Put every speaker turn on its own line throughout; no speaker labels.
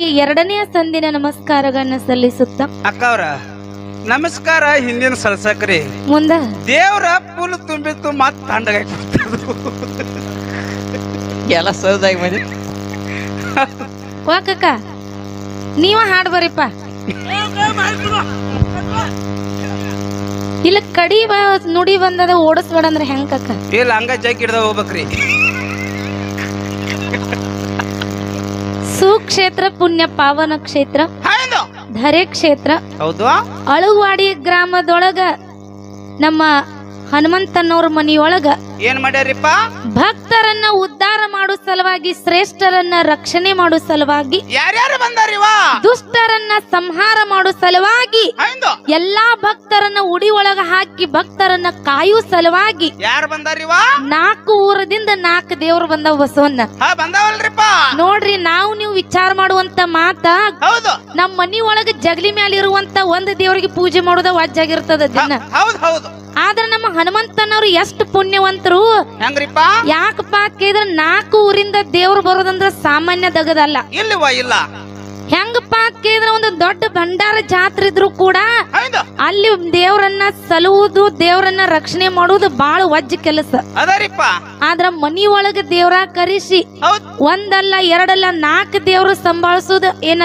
ಈ ಎರಡನೆಯ ಸಂದಿನ ನಮಸ್ಕಾರಗಳನ್ನ ಸಲ್ಲಿಸುತ್ತ
ಅಕ್ಕವ್ರ ನಮಸ್ಕಾರ ಹಿಂದಿನ ಸಲ್ಸಕ್ರಿ.
ಮುಂದ
ದೇವ್ರ ಪುಲ್ ತುಂಬಿತ್ತು ಮತ್ ತಂಡಗಾಯಿ
ಎಲ್ಲ ಸೌದಾಗಿ ಬಂದಿ.
ವಾಕಕ್ಕ ನೀವ ಹಾಡ್ ಬರಿಪ್ಪ ಇಲ್ಲ ಕಡಿ ಬ- ನುಡಿ ಬಂದದ ಓಡಿಸ್ಬೇಡ ಅಂದ್ರೆ ಹೆಂಗ್ ಕಕ್ಕ
ಇಲ್ಲ ಹಂಗ ಜಗ್ ಹಿಡ್ದ ಹೋಗ್ಬೇಕ್ರಿ.
ಸುಕ್ಷೇತ್ರ ಪುಣ್ಯ ಪಾವನ ಕ್ಷೇತ್ರ. ಧರೆ ಕ್ಷೇತ್ರ.
ಹೌದು.
ಅಳುವಾಡಿ ಗ್ರಾಮದೊಳಗ ನಮ್ಮ ಹನುಮಂತನವ್ರ ಮನಿಯೊಳಗ
ಏನ್ ಮಾಡ್ಯಾರಿಪ್ಪ?
ಭಕ್ತರನ್ನ ಉದ್ಧಾರ ಮಾಡೋ ಸಲುವಾಗಿ ಶ್ರೇಷ್ಠರನ್ನ ರಕ್ಷಣೆ ಮಾಡೋ ಸಲುವಾಗಿ
ಯಾರ್ಯಾರು ಬಂದಾರಿವ?
ದುಷ್ಟರನ್ನ ಸಂಹಾರ ಮಾಡೋ ಸಲುವಾಗಿ
ಹೌದು.
ಎಲ್ಲಾ ಭಕ್ತರನ್ನ ಉಡಿ ಒಳಗ ಹಾಕಿ ಭಕ್ತರನ್ನ ಕಾಯೋ ಸಲುವಾಗಿ
ಯಾರು ಬಂದಾರಿವ?
ನಾಲ್ಕು ಊರದಿಂದ ನಾಲ್ಕು ದೇವ್ರು ಬಂದವ ಬಸವನ್ನ
ಹಾ ಬಂದಾವಲ್ರಿಪ್ಪ.
ನೋಡ್ರಿ ನಾವು ನೀವು ವಿಚಾರ ಮಾಡುವಂತ ಮಾತ
ಹೌದು.
ನಮ್ ಮನಿ ಒಳಗ ಜಗಲಿ ಮ್ಯಾಲ ಇರುವಂತ ಒಂದ್ ದೇವ್ರಿಗೆ ಪೂಜೆ ಮಾಡೋದ ವಜ್ಜಾಗಿರ್ತದ ದಿನ.
ಹೌದು ಹೌದು.
ಆದ್ರ ನಮ್ಮ ಹನುಮಂತನವ್ರು ಎಷ್ಟು ಪುಣ್ಯವಂತರು
ಹೆಂಗ್ರಿಪ್ಪ?
ಯಾಕಪ್ಪ ಕೇಳಿದ್ರ ನಾಲ್ಕು ಊರಿಂದ ದೇವ್ರು ಬರೋದಂದ್ರ ಸಾಮಾನ್ಯ ದಗದಲ್ಲ.
ಇಲ್ಲವ ಇಲ್ಲ?
ಹೆಂಗಪ್ಪ ಕೇಳಿದ್ರ ಒಂದು ದೊಡ್ಡ ಭಂಡಾರ ಜಾತ್ರೆ ಇದ್ರು ಕೂಡ ಅಲ್ಲಿ ದೇವರನ್ನ ಸಲುವುದು ದೇವರನ್ನ ರಕ್ಷಣೆ ಮಾಡುವುದು ಬಹಳ ವಜ್ಜ ಕೆಲಸ.
ಅದರಿಪ್ಪ
ಆದ್ರ ಮನಿ ಒಳಗ ದೇವ್ರ ಕರೆಸಿ ಒಂದಲ್ಲ ಎರಡಲ್ಲ ನಾಲ್ಕು ದೇವ್ರ ಸಂಭಾಳಿಸೋದು ಏನ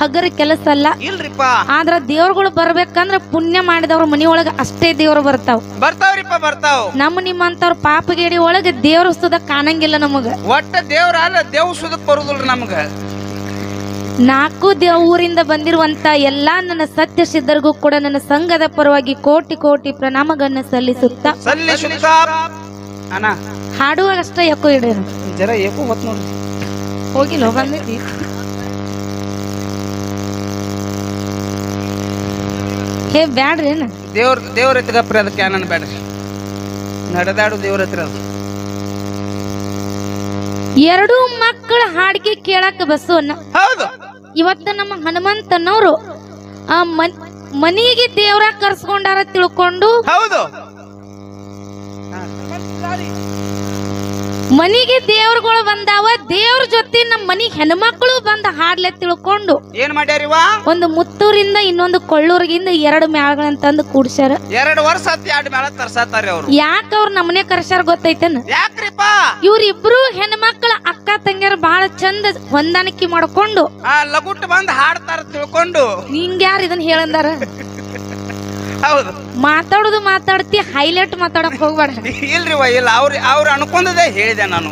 ಹಗರ ಕೆಲಸ ಅಲ್ಲ
ಇಲ್ರಿಪ್ಪ.
ಆದ್ರ ದೇವ್ರುಗಳು ಬರ್ಬೇಕಂದ್ರ ಪುಣ್ಯ ಮಾಡಿದವ್ರ ಮನಿ ಒಳಗ ಅಷ್ಟೇ ದೇವ್ರು ಬರ್ತಾವ.
ಬರ್ತಾವ್ರಿಪ್ಪ ಬರ್ತಾವ್.
ನಮ್ಮ ನಿಮ್ಮಂತವ್ರ ಪಾಪಗೇಡಿ ಒಳಗ ದೇವ್ರ ಸುದ ಕಾಣಂಗಿಲ್ಲ ನಮಗ.
ಒಟ್ಟ ದೇವ್ರ ಅಲ್ಲ ದೇವ್ ಸುದಕ್ ಬರುದಿಲ್ರಿ ನಮ್ಗ.
ನಾಲ್ಕು ದೇವ ಊರಿಂದ ಬಂದಿರುವಂತ ಎಲ್ಲಾ ನನ್ನ ಸತ್ಯ ಸಿದ್ಧರಿಗೂ ಕೂಡ ನನ್ನ ಸಂಘದ ಪರವಾಗಿ ಕೋಟಿ ಕೋಟಿ ಪ್ರಣಾಮಗಳನ್ನ ಸಲ್ಲಿಸುತ್ತಾ.
ಹಾಡುವಾಗಷ್ಟೇ ಶುದ್ಧ ಅಣ್ಣ.
ಹಾಡುವಾಗ ಅಷ್ಟೇ ಯಾಕೋ ಇಡ
ಜರ ಯಾಕೋ
ಹೋಗಿಲ್ಲ ಬಂದೈತಿ ಹೇ ಬ್ಯಾಡ್ರಿ ಏನು?
ದೇವ್ರ ದೇವ್ರ ಎತ್ಗಪ್ರಿ ಅದಕ್ಕೆ ಕ್ಯಾನನ್ ಬ್ಯಾಡ್ರಿ. ನಡೆದಾಡು ದೇವ್ರ ಹತ್ರ ಅದು.
ಎರಡೂ ಮಕ್ಕಳ ಹಾಡಿಗೆ ಕೇಳಾಕ ಬಸವನ್ನ.
ಹೌದು.
ಇವತ್ತ ನಮ್ಮ ಹನುಮಂತನವರು ಆ ಮನ್ ಮನಿಗೆ ದೇವ್ರ ಕರ್ಸ್ಕೊಂಡಾರ ತಿಳ್ಕೊಂಡು
ಹೌದು.
ಮನಿಗೆ ದೇವ್ರಗಳು ಬಂದಾವ ದೇವ್ರ ಜೊತೆ ನಮ್ಮ ಮನಿಗೆ ಹೆಣ್ಮಕ್ಳು ಬಂದ ಹಾಡ್ಲೆ ತಿಳ್ಕೊಂಡು
ಏನ್ ಮಾಡ್ಯಾರಿವ
ಒಂದು ಮುತ್ತೂರಿಂದ ಇನ್ನೊಂದು ಕೊಳ್ಳೂರ್ಗಿಂದ ಎರಡು ಮ್ಯಾಳಗಳನ್ನ ತಂದು ಕೂಡ್ಸ್ಯಾರ.
ಎರಡು ವರ್ಷ ಎರಡು ಮೇಳ ತರ್ಸಾತಾರಿ ಅವ್ರು.
ಯಾಕ ಅವ್ರ ನಮ್ಮನೆ ಕರ್ಸ್ಯಾರ ಗೊತ್ತೈತೇನ?
ಯಾಕ್ರಿಪ್ಪ?
ಇವ್ರಿಬ್ರು ಹೆಣ್ಮಕ್ಳ ಅಕ್ಕ ತಂಗಿಯರು ಬಹಳ ಚಂದ ಹೊಂದಾಣಿಕೆ ಮಾಡ್ಕೊಂಡು
ಆ ಲಗುಟ್ ಬಂದ್ ಹಾಡ್ತಾರ ತಿಳ್ಕೊಂಡು.
ಹಿಂಗ್ಯಾರ ಯಾರು ಇದನ್ನ ಹೇಳಂದಾರ?
ಹೌದು.
ಮಾತಾಡುದು ಮಾತಾಡ್ತಿ ಹೈಲೈಟ್ ಮಾತಾಡಕ್ ಹೋಗ್ಬೇಡ.
ಇಲ್ರಿವ ಇಲ್ಲ ಅವ್ರ ಅವ್ರು ಅನ್ಕೊಂಡದೇ ಹೇಳಿದೆ ನಾನು.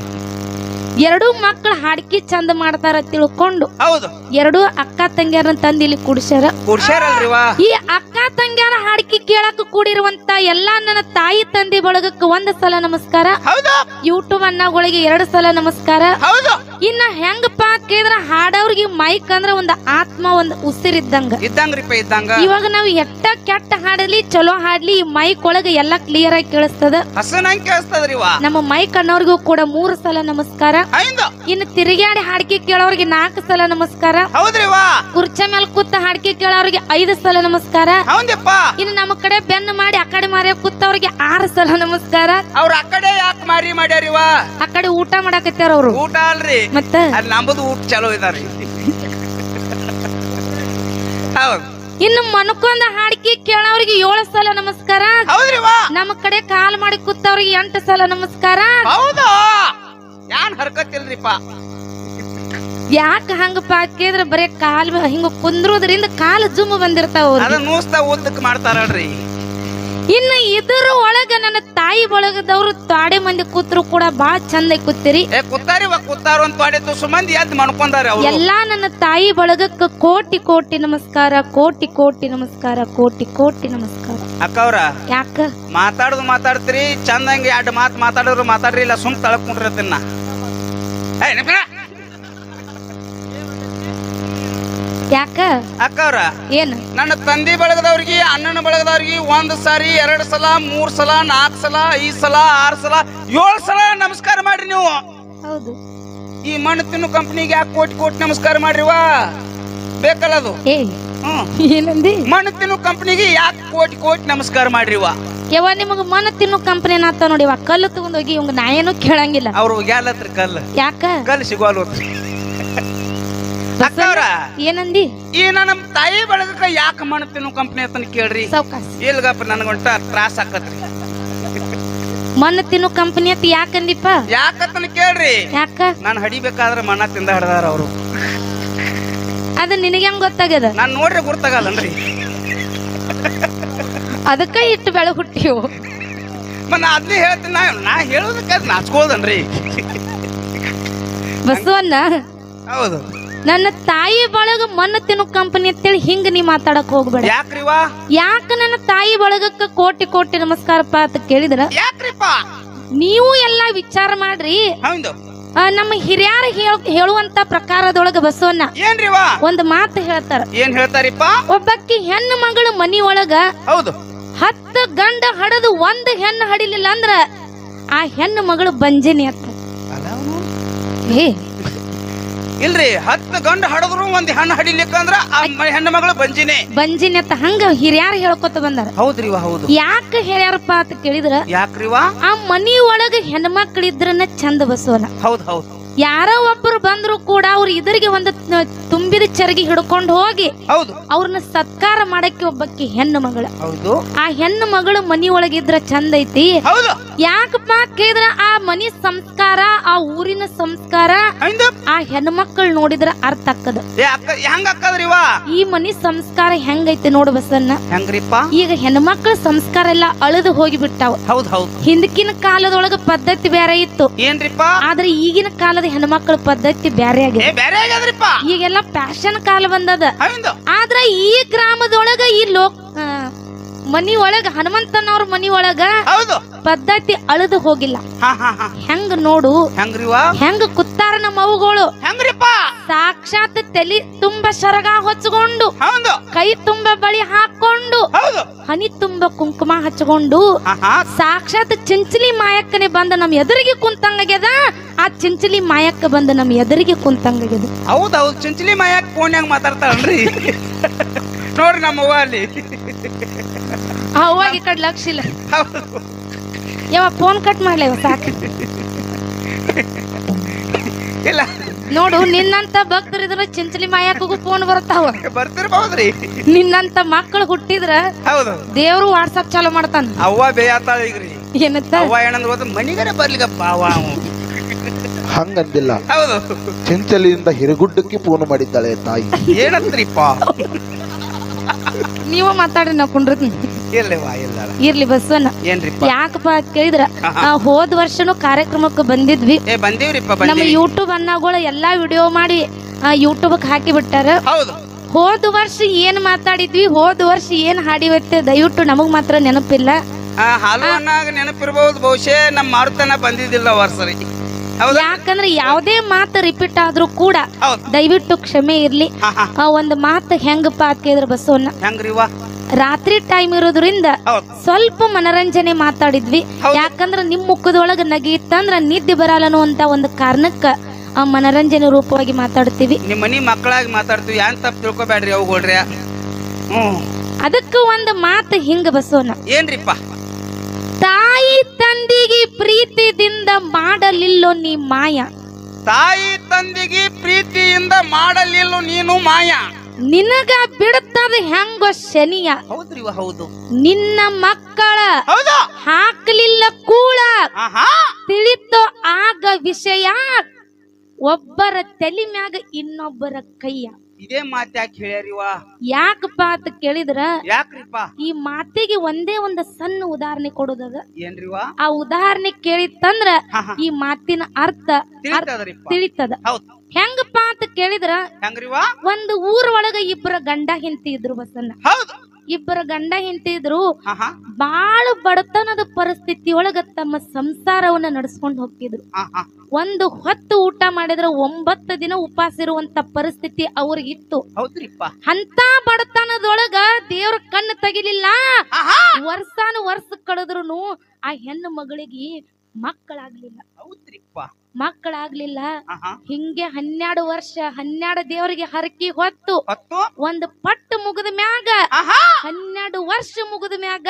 ಎರಡೂ ಮಕ್ಕಳು ಹಾಡ್ಕಿ ಚಂದ ಮಾಡ್ತಾರ ತಿಳ್ಕೊಂಡು
ಹೌದು.
ಎರಡೂ ಅಕ್ಕ ತಂಗಿಯರನ್ನ ತಂದು ಇಲ್ಲಿ ಕುಡಿಸ್ಯಾರ.
ಕುಡ್ಸ್ಯಾರಲ್ರಿವ?
ಈ ಅಕ್ಕ ತಂಗಿಯರ ಹಾಡ್ಕಿ ಕೇಳಕ್ ಕೂಡಿರುವಂತ ಎಲ್ಲಾ ನನ್ನ ತಾಯಿ ತಂದೆ ಬಳಗಕ್ಕೆ ಒಂದ್ ಸಲ ನಮಸ್ಕಾರ.
ಹೌದು.
ಯೂಟ್ಯೂಬ್ ಅನ್ನಗಳಿಗೆ ಎರಡು ಸಲ ನಮಸ್ಕಾರ.
ಹೌದು.
ಇನ್ನ ಹೆಂಗಪ್ಪ ಕೇಳಿದ್ರ ಹಾಡವ್ರಿಗೆ ಮೈಕ್ ಅಂದ್ರ ಒಂದ್ ಆತ್ಮ ಒಂದ್ ಉಸಿರಿದ್ದಂಗ
ಇದ್ದಂಗ್ರಿಪ್ಪ ಇದ್ದಂಗ.
ಇವಾಗ ನಾವು ಎಟ್ಟ ಕೆಟ್ಟ ಹಾಡಲಿ ಚಲೋ ಹಾಡ್ಲಿ ಈ ಮೈಕ್ ಒಳಗ ಎಲ್ಲಾ ಕ್ಲಿಯರ್ ಆಗಿ ಕೇಳಿಸ್ತದ.
ಹಸನಂಗ್ ಕೇಳಿಸ್ತದ್ರಿವ?
ನಮ್ಮ ಮೈಕ್ ಅನ್ನೋರ್ಗೂ ಕೂಡ ಮೂರು ಸಲ ನಮಸ್ಕಾರ. ಇನ್ನು ತಿರುಗಾಡಿ ಹಾಡಿಕೆ ಕೇಳೋರಿಗೆ ನಾಲ್ಕು ಸಲ ನಮಸ್ಕಾರ.
ಹೌದ್ರಿ ವಾ.
ಕುರ್ಚೆ ಮೇಲೆ ಕೂತ ಹಾಡಿಕೆ ಕೇಳೋರಿಗೆ ಐದು ಸಲ ನಮಸ್ಕಾರ.
ಹೌದಪ್ಪ
ಇನ್ನು ನಮ್ಮ ಕಡೆ ಬೆನ್ನು ಮಾಡಿ ಅಕಡೆ ಕಡೆ ಮಾರಿ ಕೂತವ್ರಿಗೆ ಆರು ಸಲ ನಮಸ್ಕಾರ.
ಅವ್ರ ಅಕಡೆ ಕಡೆ ಯಾಕೆ ಮಾರಿ ಮಾಡ್ಯಾರಿ
ಆ ಕಡೆ ಊಟ ಮಾಡಾಕತ್ಯಾರ ಅವ್ರು.
ಊಟ ಅಲ್ರಿ.
ಮತ್ತ?
ಅಲ್ಲಿ ನಂಬುದು ಊಟ ಚಲೋ ಇದಾರಿ. ಹೌದು.
ಇನ್ನು ಮನಕೊಂದ ಹಾಡಿಕೆ ಕೇಳೋರಿಗೆ ಏಳು ಸಲ ನಮಸ್ಕಾರ. ನಮ್ಮ ಕಡೆ ಕಾಲ್ ಮಾಡಿ ಕೂತವ್ರಿಗೆ ಎಂಟು ಸಲ ನಮಸ್ಕಾರ.
ಯಾನ್ ಹರ್ಕತ್ತಿಲ್ರಿಪ್ಪ?
ಯಾಕ ಹಂಗಪ್ಪ ಕೇಳಿದ್ರ ಬರೇ ಕಾಲ್ ಹಿಂಗ ಕುಂದ್ರೋದ್ರಿಂದ ಕಾಲ್ ಜುಮ್ ಬಂದಿರ್ತಾವ
ಅದ ನೂಸ್ತಾ ಉದ್ದಕ್ ಮಾಡ್ತಾರಲ್ರಿ
ಇನ್ನು ಇದರ ಒಳಗ ನನ್ನ ತಾಯಿ ಬಳಗದವ್ರು ತಾಡೆ ಮಂದಿ ಕೂತ್ರು ಕೂಡ ಬಾಳ ಚಂದ ಕೂತಿರಿ.
ಕೂತಾರ ಕೂತಾರು ಅಂತ ಮಾಡಿದ್ದು ಸುಮಂದಿ ಎದ್ದು ಮಾಡ್ಕೊಂಡಾರ
ಎಲ್ಲಾ ನನ್ನ ತಾಯಿ ಬಳಗಕ್ಕೆ ಕೋಟಿ ಕೋಟಿ ನಮಸ್ಕಾರ ಕೋಟಿ ಕೋಟಿ ನಮಸ್ಕಾರ ಕೋಟಿ ಕೋಟಿ ನಮಸ್ಕಾರ.
ಅಕ್ಕವ್ರ
ಯಾಕ?
ಮಾತಾಡುದು ಮಾತಾಡ್ತೀರಿ ಚಂದಂಗೆ ಎರಡು ಮಾತು ಮಾತಾಡೋರು ಮಾತಾಡ್ರಿ ಇಲ್ಲ ಸುಮ್ ತಳಕೊಂಡ್ರತಿನ್ನ ನಿಮ್ಗ
ಯಾಕ?
ಅಕ್ಕವ್ರ
ಏನು?
ನನ್ನ ತಂದೆ ಬಳಗದವ್ರಿಗೆ ಅಣ್ಣನ ಬಳಗದವ್ರಿಗೆ ಒಂದ್ ಸಾರಿ ಎರಡು ಸಲ ಮೂರು ಸಲ ನಾಲ್ಕು ಸಲ ಐದು ಸಲ ಆರು ಸಲ ಏಳು ಸಲ ನಮಸ್ಕಾರ ಮಾಡ್ರಿ ನೀವು.
ಹೌದು.
ಈ ಮಣ್ಣು ತಿನ್ನು ಕಂಪ್ನಿಗೆ ಯಾಕೆ ಕೋಟಿ ಕೋಟಿ ನಮಸ್ಕಾರ ಮಾಡ್ರಿವಾ? ಬೇಕಲ್ಲ ಅದು?
ಏ ಏನಂದಿ?
ಮಣ್ಣು ತಿನ್ನು ಕಂಪ್ನಿಗೆ ಯಾಕೆ ಕೋಟಿ ಕೋಟಿ ನಮಸ್ಕಾರ ಮಾಡ್ರಿವ
ಯವ್ವ ನಿಮಗ ಮನ ತಿನ್ನು ಕಂಪನಿ ನಾತ ನೋಡಿವ ಕಲ್ಲು ತಗೊಂಡ್ ಹೋಗಿ ಇವಂಗ ನಾ ಏನು ಕೇಳಂಗಿಲ್ಲ.
ಅವ್ರು ಹೋಗ್ಯಾಲತ್ರ ಕಲ್ಲು.
ಯಾಕ?
ಕಲ್ ಸಿಗುವಲ್ ಅಕ್ಕವ್ರ
ಏನಂದಿ?
ಈ ನನ್ನ ತಾಯಿ ಬಳಗಕ್ಕ ಯಾಕೆ ಮಣ್ಣು ತಿನ್ನು ಕಂಪನಿ ಅಂತ ಕೇಳ್ರಿ.
ಸಾವ್ಕಾಸ್.
ಇಲ್ಗಪ್ಪ ನನಗೊಂಟ ತ್ರಾಸ ಆಕತ್ರಿ.
ಮಣ್ಣು ತಿನ್ನು ಕಂಪನಿ ಅಂತ ಯಾಕಂದಿಪ್ಪ?
ಯಾಕತ್ತನ ಕೇಳ್ರಿ.
ಯಾಕ?
ನಾನು ಹಡಿಬೇಕಾದ್ರೆ ಮಣ್ಣ ತಿಂದ ಹಡ್ದಾರ ಅವರು.
ಅದ ನಿನಗೆ ಹೆಂಗ್ ಗೊತ್ತಾಗ್ಯದ?
ನಾನ್ ನೋಡ್ರಿ ಗುರ್ತಾಗಲ್ಲನ್ರಿ.
ಅದಕ್ಕ ಇಟ್ಟು ಬೆಳೆ ಹುಟ್ಟಿವು
ಮನ್ನ ಅದ್ನೇ ಹೇಳ್ತೀನಿ ನಾ ನಾ ಹೇಳೋದಕ್ಕೆ ಅದ್ ನಾಚ್ಕೋದನ್ರಿ
ಬಸವಣ್ಣ
ಹೌದು.
ನನ್ನ ತಾಯಿ ಬಳಗ ಮಣ್ಣು ತಿನ್ನು ಕಂಪನಿ ಅಂತೇಳಿ ಹಿಂಗ ನೀ ಮಾತಾಡಕ್ ಹೋಗ್ಬೇಡ.
ಯಾಕ್ರಿವಾ
ಯಾಕ ನನ್ನ ತಾಯಿ ಬಳಗಕ್ಕ ಕೋಟಿ ಕೋಟಿ ನಮಸ್ಕಾರಪ್ಪ ಅಂತ ಕೇಳಿದ್ರ?
ಯಾಕ್ರಿಪ್ಪ?
ನೀವು ಎಲ್ಲಾ ವಿಚಾರ ಮಾಡ್ರಿ.
ಹೌದು.
ನಮ್ಮ ಹಿರಿಯರ ಹೇಳ- ಹೇಳುವಂತ ಪ್ರಕಾರದೊಳಗ ಬಸವಣ್ಣ
ಏನ್ರಿವಾ
ಒಂದು ಮಾತು ಹೇಳ್ತಾರ.
ಏನ್ ಹೇಳ್ತಾರಿಪ್ಪ?
ಒಬ್ಬಕ್ಕಿ ಹೆಣ್ಣು ಮಗಳು ಮನಿ ಒಳಗ
ಹೌದು.
ಹತ್ತು ಗಂಡ ಹಡದು ಒಂದ್ ಹೆಣ್ಣು ಹಡಿಲಿಲ್ಲ ಅಂದ್ರ ಆ ಹೆಣ್ಣು ಮಗಳು ಬಂಜನಿ ಅಂತ ಏ
ಇಲ್ರಿ ಹತ್ತು ಗಂಡು ಹಡದ್ರು ಒಂದ್ ಹೆಣ್ಣು ಹಡಿಲಿಕ್ಕಂದ್ರ ಆ ಮ- ಹೆಣ್ಣು ಮಗಳು ಬಂಜಿನೇ.
ಬಂಜಿನಿ ಅಂತ ಹಂಗ ಹಿರಿಯರು ಹೇಳ್ಕೊತ ಬಂದಾರ.
ಹೌದ್ರಿವಾ ಹೌದು.
ಯಾಕೆ ಹಿರಿಯಾರಪ್ಪ ಅಂತ ಕೇಳಿದ್ರ
ಯಾಕ್ರಿವಾ?
ಆ ಮನಿ ಒಳಗ ಹೆಣ್ಮಕ್ಳಿದ್ರನ್ನ ಚಂದ ಬಸವನ.
ಹೌದ್ ಹೌದ್.
ಯಾರೋ ಒಬ್ಬರು ಬಂದ್ರು ಕೂಡ ಅವ್ರು ಇದರಿಗೆ ಒಂದು ತುಂಬಿದ ಚರಗಿ ಹಿಡ್ಕೊಂಡು ಹೋಗಿ
ಹೌದು.
ಅವ್ರನ್ನ ಸತ್ಕಾರ ಮಾಡಕ್ಕೆ ಒಬ್ಬಕ್ಕೆ ಹೆಣ್ಣು ಮಗಳ.
ಹೌದು.
ಆ ಹೆಣ್ಣು ಮಗಳು ಮನಿ ಒಳಗಿದ್ರ ಚಂದ ಐತಿ.
ಹೌದು.
ಯಾಕಪ್ಪ ಕೇಳಿದ್ರ ಆ ಮನಿ ಸಂಸ್ಕಾರ ಆ ಊರಿನ ಸಂಸ್ಕಾರ ಆ ಹೆಣ್ಮಕ್ಳು ನೋಡಿದ್ರ ಅರ್ಥ ಆಕ್ಕದ
ಅಕ್ಕದ್ರಿವಾ
ಈ ಮನಿ ಸಂಸ್ಕಾರ ಹೆಂಗೈತಿ ನೋಡು ಬಸನ್ನ ಈಗ ಹೆಣ್ಮಕ್ಳ ಸಂಸ್ಕಾರ ಎಲ್ಲ ಅಳದು ಹೋಗಿ
ಬಿಟ್ಟಾವ. ಹೌದ್.
ಹಿಂದಕಿನ ಕಾಲದೊಳಗ ಪದ್ಧತಿ ಬೇರೆ ಇತ್ತು.
ಏನ್ರಿಪ್ಪ?
ಆದ್ರೆ ಈಗಿನ ಕಾಲದ ಹೆಣ್ಮಕ್ಳ ಪದ್ಧತಿ ಬೇರೆ
ಏ
ಆಗಿದೆ
ಬೇರೆ ಆಗ್ಯದ್ರಿಪ್ಪ.
ಈಗೆಲ್ಲ ಫ್ಯಾಷನ್ ಕಾಲ ಬಂದದ. ಆದ್ರ ಈ ಗ್ರಾಮದೊಳಗ ಈ ಲೋಕ ಆ, ಮನಿ ಒಳಗ ಹನುಮಂತನವ್ರ ಮನಿ ಒಳಗ
ಹೌದು.
ಪದ್ಧತಿ ಅಳದು ಹೋಗಿಲ್ಲ. ಹೆಂಗ ನೋಡು.
ಹೆಂಗ್ರಿವಾ?
ಹೆಂಗ ಕುತ್ತಾರ ನಮ್ಮ ಅವುಗಳು.
ಹೆಂಗ್ರಿಪ್ಪ?
ಸಾಕ್ಷಾತ್ ತಲಿ ತುಂಬ ಸರಗ ಹೊಚ್ಕೊಂಡು.
ಹೌದು.
ಕೈ ತುಂಬ ಬಳಿ ಹಾಕೊಂಡು.
ಹೌದು.
ಹನಿ ತುಂಬ ಕುಂಕುಮ ಹಚ್ಕೊಂಡು. ಸಾಕ್ಷಾತ್ ಚಿಂಚಲಿ ಮಾಯಕ್ಕನೆ ಬಂದ ನಮ್ ಎದುರಿಗೆ ಕುಂತಂಗಾಗ್ಯದ. ಆ ಚಿಂಚಲಿ ಮಾಯಕ್ಕ ಬಂದ ನಮ್ ಎದುರಿಗೆ ಕುಂತಂಗದ
ಹೌದ್ ಹೌದ್ ಚಿಂಚಲಿ ಮಾಯಾಕ್ ಫೋನ್ಯಾಗ ಮಾತಾಡ್ತಾಳ್ರಿ ನೋಡ್ರಿ ನಮ್ಮ ಅವ್ವ ಅಲ್ಲಿ.
ಆ ಅವ್ವಾಗ ಈ ಕಡೆ ಲಕ್ಷ ಇಲ್ಲ.
ಹೌದು
ಯಾವ ಫೋನ್ ಕಟ್ ಮಾಡ್ಲ ಸಾಕು.
ಇಲ್ಲ.
ನೋಡು ನಿನ್ನಂತ ಭಕ್ತರಿದ್ರ ಚಿಂಚಲಿ ಮಾಯಾಕಗೂ ಫೋನ್ ಬರುತ್ತಾವ.
ಬರ್ತಿರ್ಬಹುದ್ರಿ
ನಿನ್ನಂತ ಮಕ್ಕಳು ಹುಟ್ಟಿದ್ರ
ಹೌದು.
ದೇವ್ರು ವಾಟ್ಸಪ್ ಚಾಲೂ ಮಾಡ್ತಾನ.
ಅವ್ವ ಬೇಯಾತಾಳ ಈಗ್ರಿ.
ಏನತ್ತ
ಅವ್ವ ಏನಂದ್ರ ಗೊತ್ತ ಮನಿಗರೆ ಬರ್ಲಿಗಪ್ಪ ಅವ ಅವ.
ಹಂಗಂದಿಲ್ಲ.
ಹೌದು.
ಚಿಂಚಲಿಯಿಂದ ಹಿರಗುಡ್ಡಕ್ಕೆ ಫೋನ್ ಮಾಡಿದ್ದಾಳೆ ತಾಯಿ.
ಏನಂತ್ರಿಪ್ಪ
ನೀವು ಮಾತಾಡ್ರಿ ನಾ ಕುಂಡ್ರತ್ನಿ ಇರ್ಲಿ ಬಸವಣ್ಣ.
ಏನ್ರಿ
ಯಾಕಪ್ಪ ಅಂತ ಕೇಳಿದ್ರ?
ಹೋದ
ಆ, ಹೋದ್ ವರ್ಷನು ಕಾರ್ಯಕ್ರಮಕ್ಕೆ ಬಂದಿದ್ವಿ. ನಮ್ಮ ಯೂಟ್ಯೂಬ್ ಅನ್ನಗಳ ಎಲ್ಲಾ ವಿಡಿಯೋ ಮಾಡಿ ಯೂಟ್ಯೂಬ್ ಹಾಕಿ ಬಿಟ್ಟಾರ.
ಹೌದು.
ವರ್ಷ ಏನ್ ಮಾತಾಡಿದ್ವಿ ಹೋದ ವರ್ಷ ಏನ್ ಹಾಡಿವತ್ತೆ ದಯವಿಟ್ಟು ನಮಗ್ ಮಾತ್ರ ನೆನಪಿಲ್ಲ.
ನೆನಪಿರ್ಬಹುದು ಬಹುಶಃ ನಮ್ಮ ಮಾರುತನ ಬಂದಿದ್ದಿಲ್ಲ ವರ್ಷರಿ
ಯಾಕಂದ್ರೆ ಯಾವ್ದೇ ಮಾತು ರಿಪೀಟ್ ಆದ್ರೂ ಕೂಡ ದಯವಿಟ್ಟು ಕ್ಷಮೆ ಇರ್ಲಿ. ಒಂದು ಮಾತು ಹೆಂಗಪ್ಪ ಅಂತ ಕೇಳಿದ್ರ
ಹೆಂಗ್ರಿವಾ
ರಾತ್ರಿ ಟೈಮ್ ಇರೋದ್ರಿಂದ ಸ್ವಲ್ಪ ಮನರಂಜನೆ ಮಾತಾಡಿದ್ವಿ. ಯಾಕಂದ್ರೆ ನಿಮ್ ಮುಖದೊಳಗ ನಗಿ ಇತ್ತಂದ್ರ ನಿದ್ದೆ ಬರಲ್ಲ ಅಂತ ಒಂದು ಕಾರಣಕ್ಕ ಆ ಮನರಂಜನೆ ರೂಪವಾಗಿ ಮಾತಾಡ್ತೀವಿ.
ನಿಮ್ಮ ಮನಿ ಮಕ್ಕಳಾಗಿ ಮಾತಾಡ್ತೀವಿ. ಯಾನ್ ತಪ್ಪು ತಿಳ್ಕೊಬೇಡ್ರಿ ಅವುಗಳ್ರಿ ಹ್ಮ್.
ಅದಕ್ಕ ಒಂದು ಮಾತು ಹಿಂಗ ಬಸವನ
ಏನ್ರಿಪ್ಪ?
ತಾಯಿ ತಂದಿಗೆ ಪ್ರೀತಿದಿಂದ ಮಾಡಲಿಲ್ಲೋ ನೀ ಮಾಯ.
ತಾಯಿ ತಂದಿಗೆ ಪ್ರೀತಿಯಿಂದ ಮಾಡಲಿಲ್ಲ ನೀನು ಮಾಯ.
ನಿನಗ ಬಿಡುತ್ತದ ಹೆಂಗ ಶನಿಯ?
ಹೌದ್ರಿ ಹೌದು.
ನಿನ್ನ ಮಕ್ಕಳ
ಹೌದು.
ಹಾಕ್ಲಿಲ್ಲ ಕೂಳ. ತಿಳಿತೋ ಆಗ ವಿಷಯ. ಒಬ್ಬರ ತಲೆ ಮ್ಯಾಗ ಇನ್ನೊಬ್ಬರ ಕೈಯ.
ಇದೇ ಮಾತ್ ಯಾಕೆ ಹೇಳ್ಯಾರಿವ?
ಯಾಕಪ್ಪ ಅಂತ ಕೇಳಿದ್ರ?
ಯಾಕ್ರಿಪ್ಪ
ಈ ಮಾತಿಗೆ ಒಂದೇ ಒಂದು ಸಣ್ಣ ಉದಾಹರಣೆ ಕೊಡುದದ.
ಏನ್ರಿವ?
ಆ ಉದಾಹರಣೆ ಕೇಳಿತ್ತಂದ್ರ ಈ ಮಾತಿನ ಅರ್ಥ ಅರ್ಥ
ತಿಳಿತದ್ರಿಪ್ಪ.
ತಿಳಿತದ.
ಹೌದು.
ಹೆಂಗಪ್ಪ ಅಂತ ಕೇಳಿದ್ರ?
ಹೆಂಗ್ರಿವ
ಒಂದು ಊರ ಒಳಗ ಇಬ್ಬರ ಗಂಡ ಹೆಂಡತಿ ಇದ್ರು ಬಸನ್ನ
ಹೌದು.
ಇಬ್ಬರ ಗಂಡ ಹೆಂಡತಿ ಇದ್ರು ಬಾಳ ಬಡತನದ ಪರಿಸ್ಥಿತಿ ಒಳಗ ತಮ್ಮ ಸಂಸಾರವನ್ನ ನಡ್ಸ್ಕೊಂಡು ಹೋಗ್ತಿದ್ರು. ಒಂದು ಹೊತ್ತು ಊಟ ಮಾಡಿದ್ರ ಒಂಬತ್ತು ದಿನ ಉಪವಾಸ ಇರುವಂತ ಪರಿಸ್ಥಿತಿ ಅವ್ರಿಗಿತ್ತು.
ಹೌದ್ರಿಪ್ಪ.
ಅಂತ ಬಡತನದೊಳಗ ದೇವ್ರ ಕಣ್ಣು ತೆಗಿಲಿಲ್ಲ.
ಆಹಾ.
ವರ್ಷಾನು ವರ್ಷ ಕಳೆದ್ರು ಆ ಹೆಣ್ಣು ಮಗಳಿಗೆ ಮಕ್ಕಳಾಗ್ಲಿಲ್ಲ.
ಹೌದ್ರಿಪ್ಪ.
ಮಕ್ಕಳಾಗ್ಲಿಲ್ಲ. ಹಿಂಗೆ ಹನ್ನೆರಡು ವರ್ಷ ಹನ್ನೆರಡು ದೇವರಿಗೆ ಹರಕಿ ಹೊತ್ತು ಒಂದು ಪಟ್ಟು ಮುಗಿದ ಮ್ಯಾಗ ಹನ್ನೆರಡು ವರ್ಷ ಮುಗಿದ ಮ್ಯಾಗ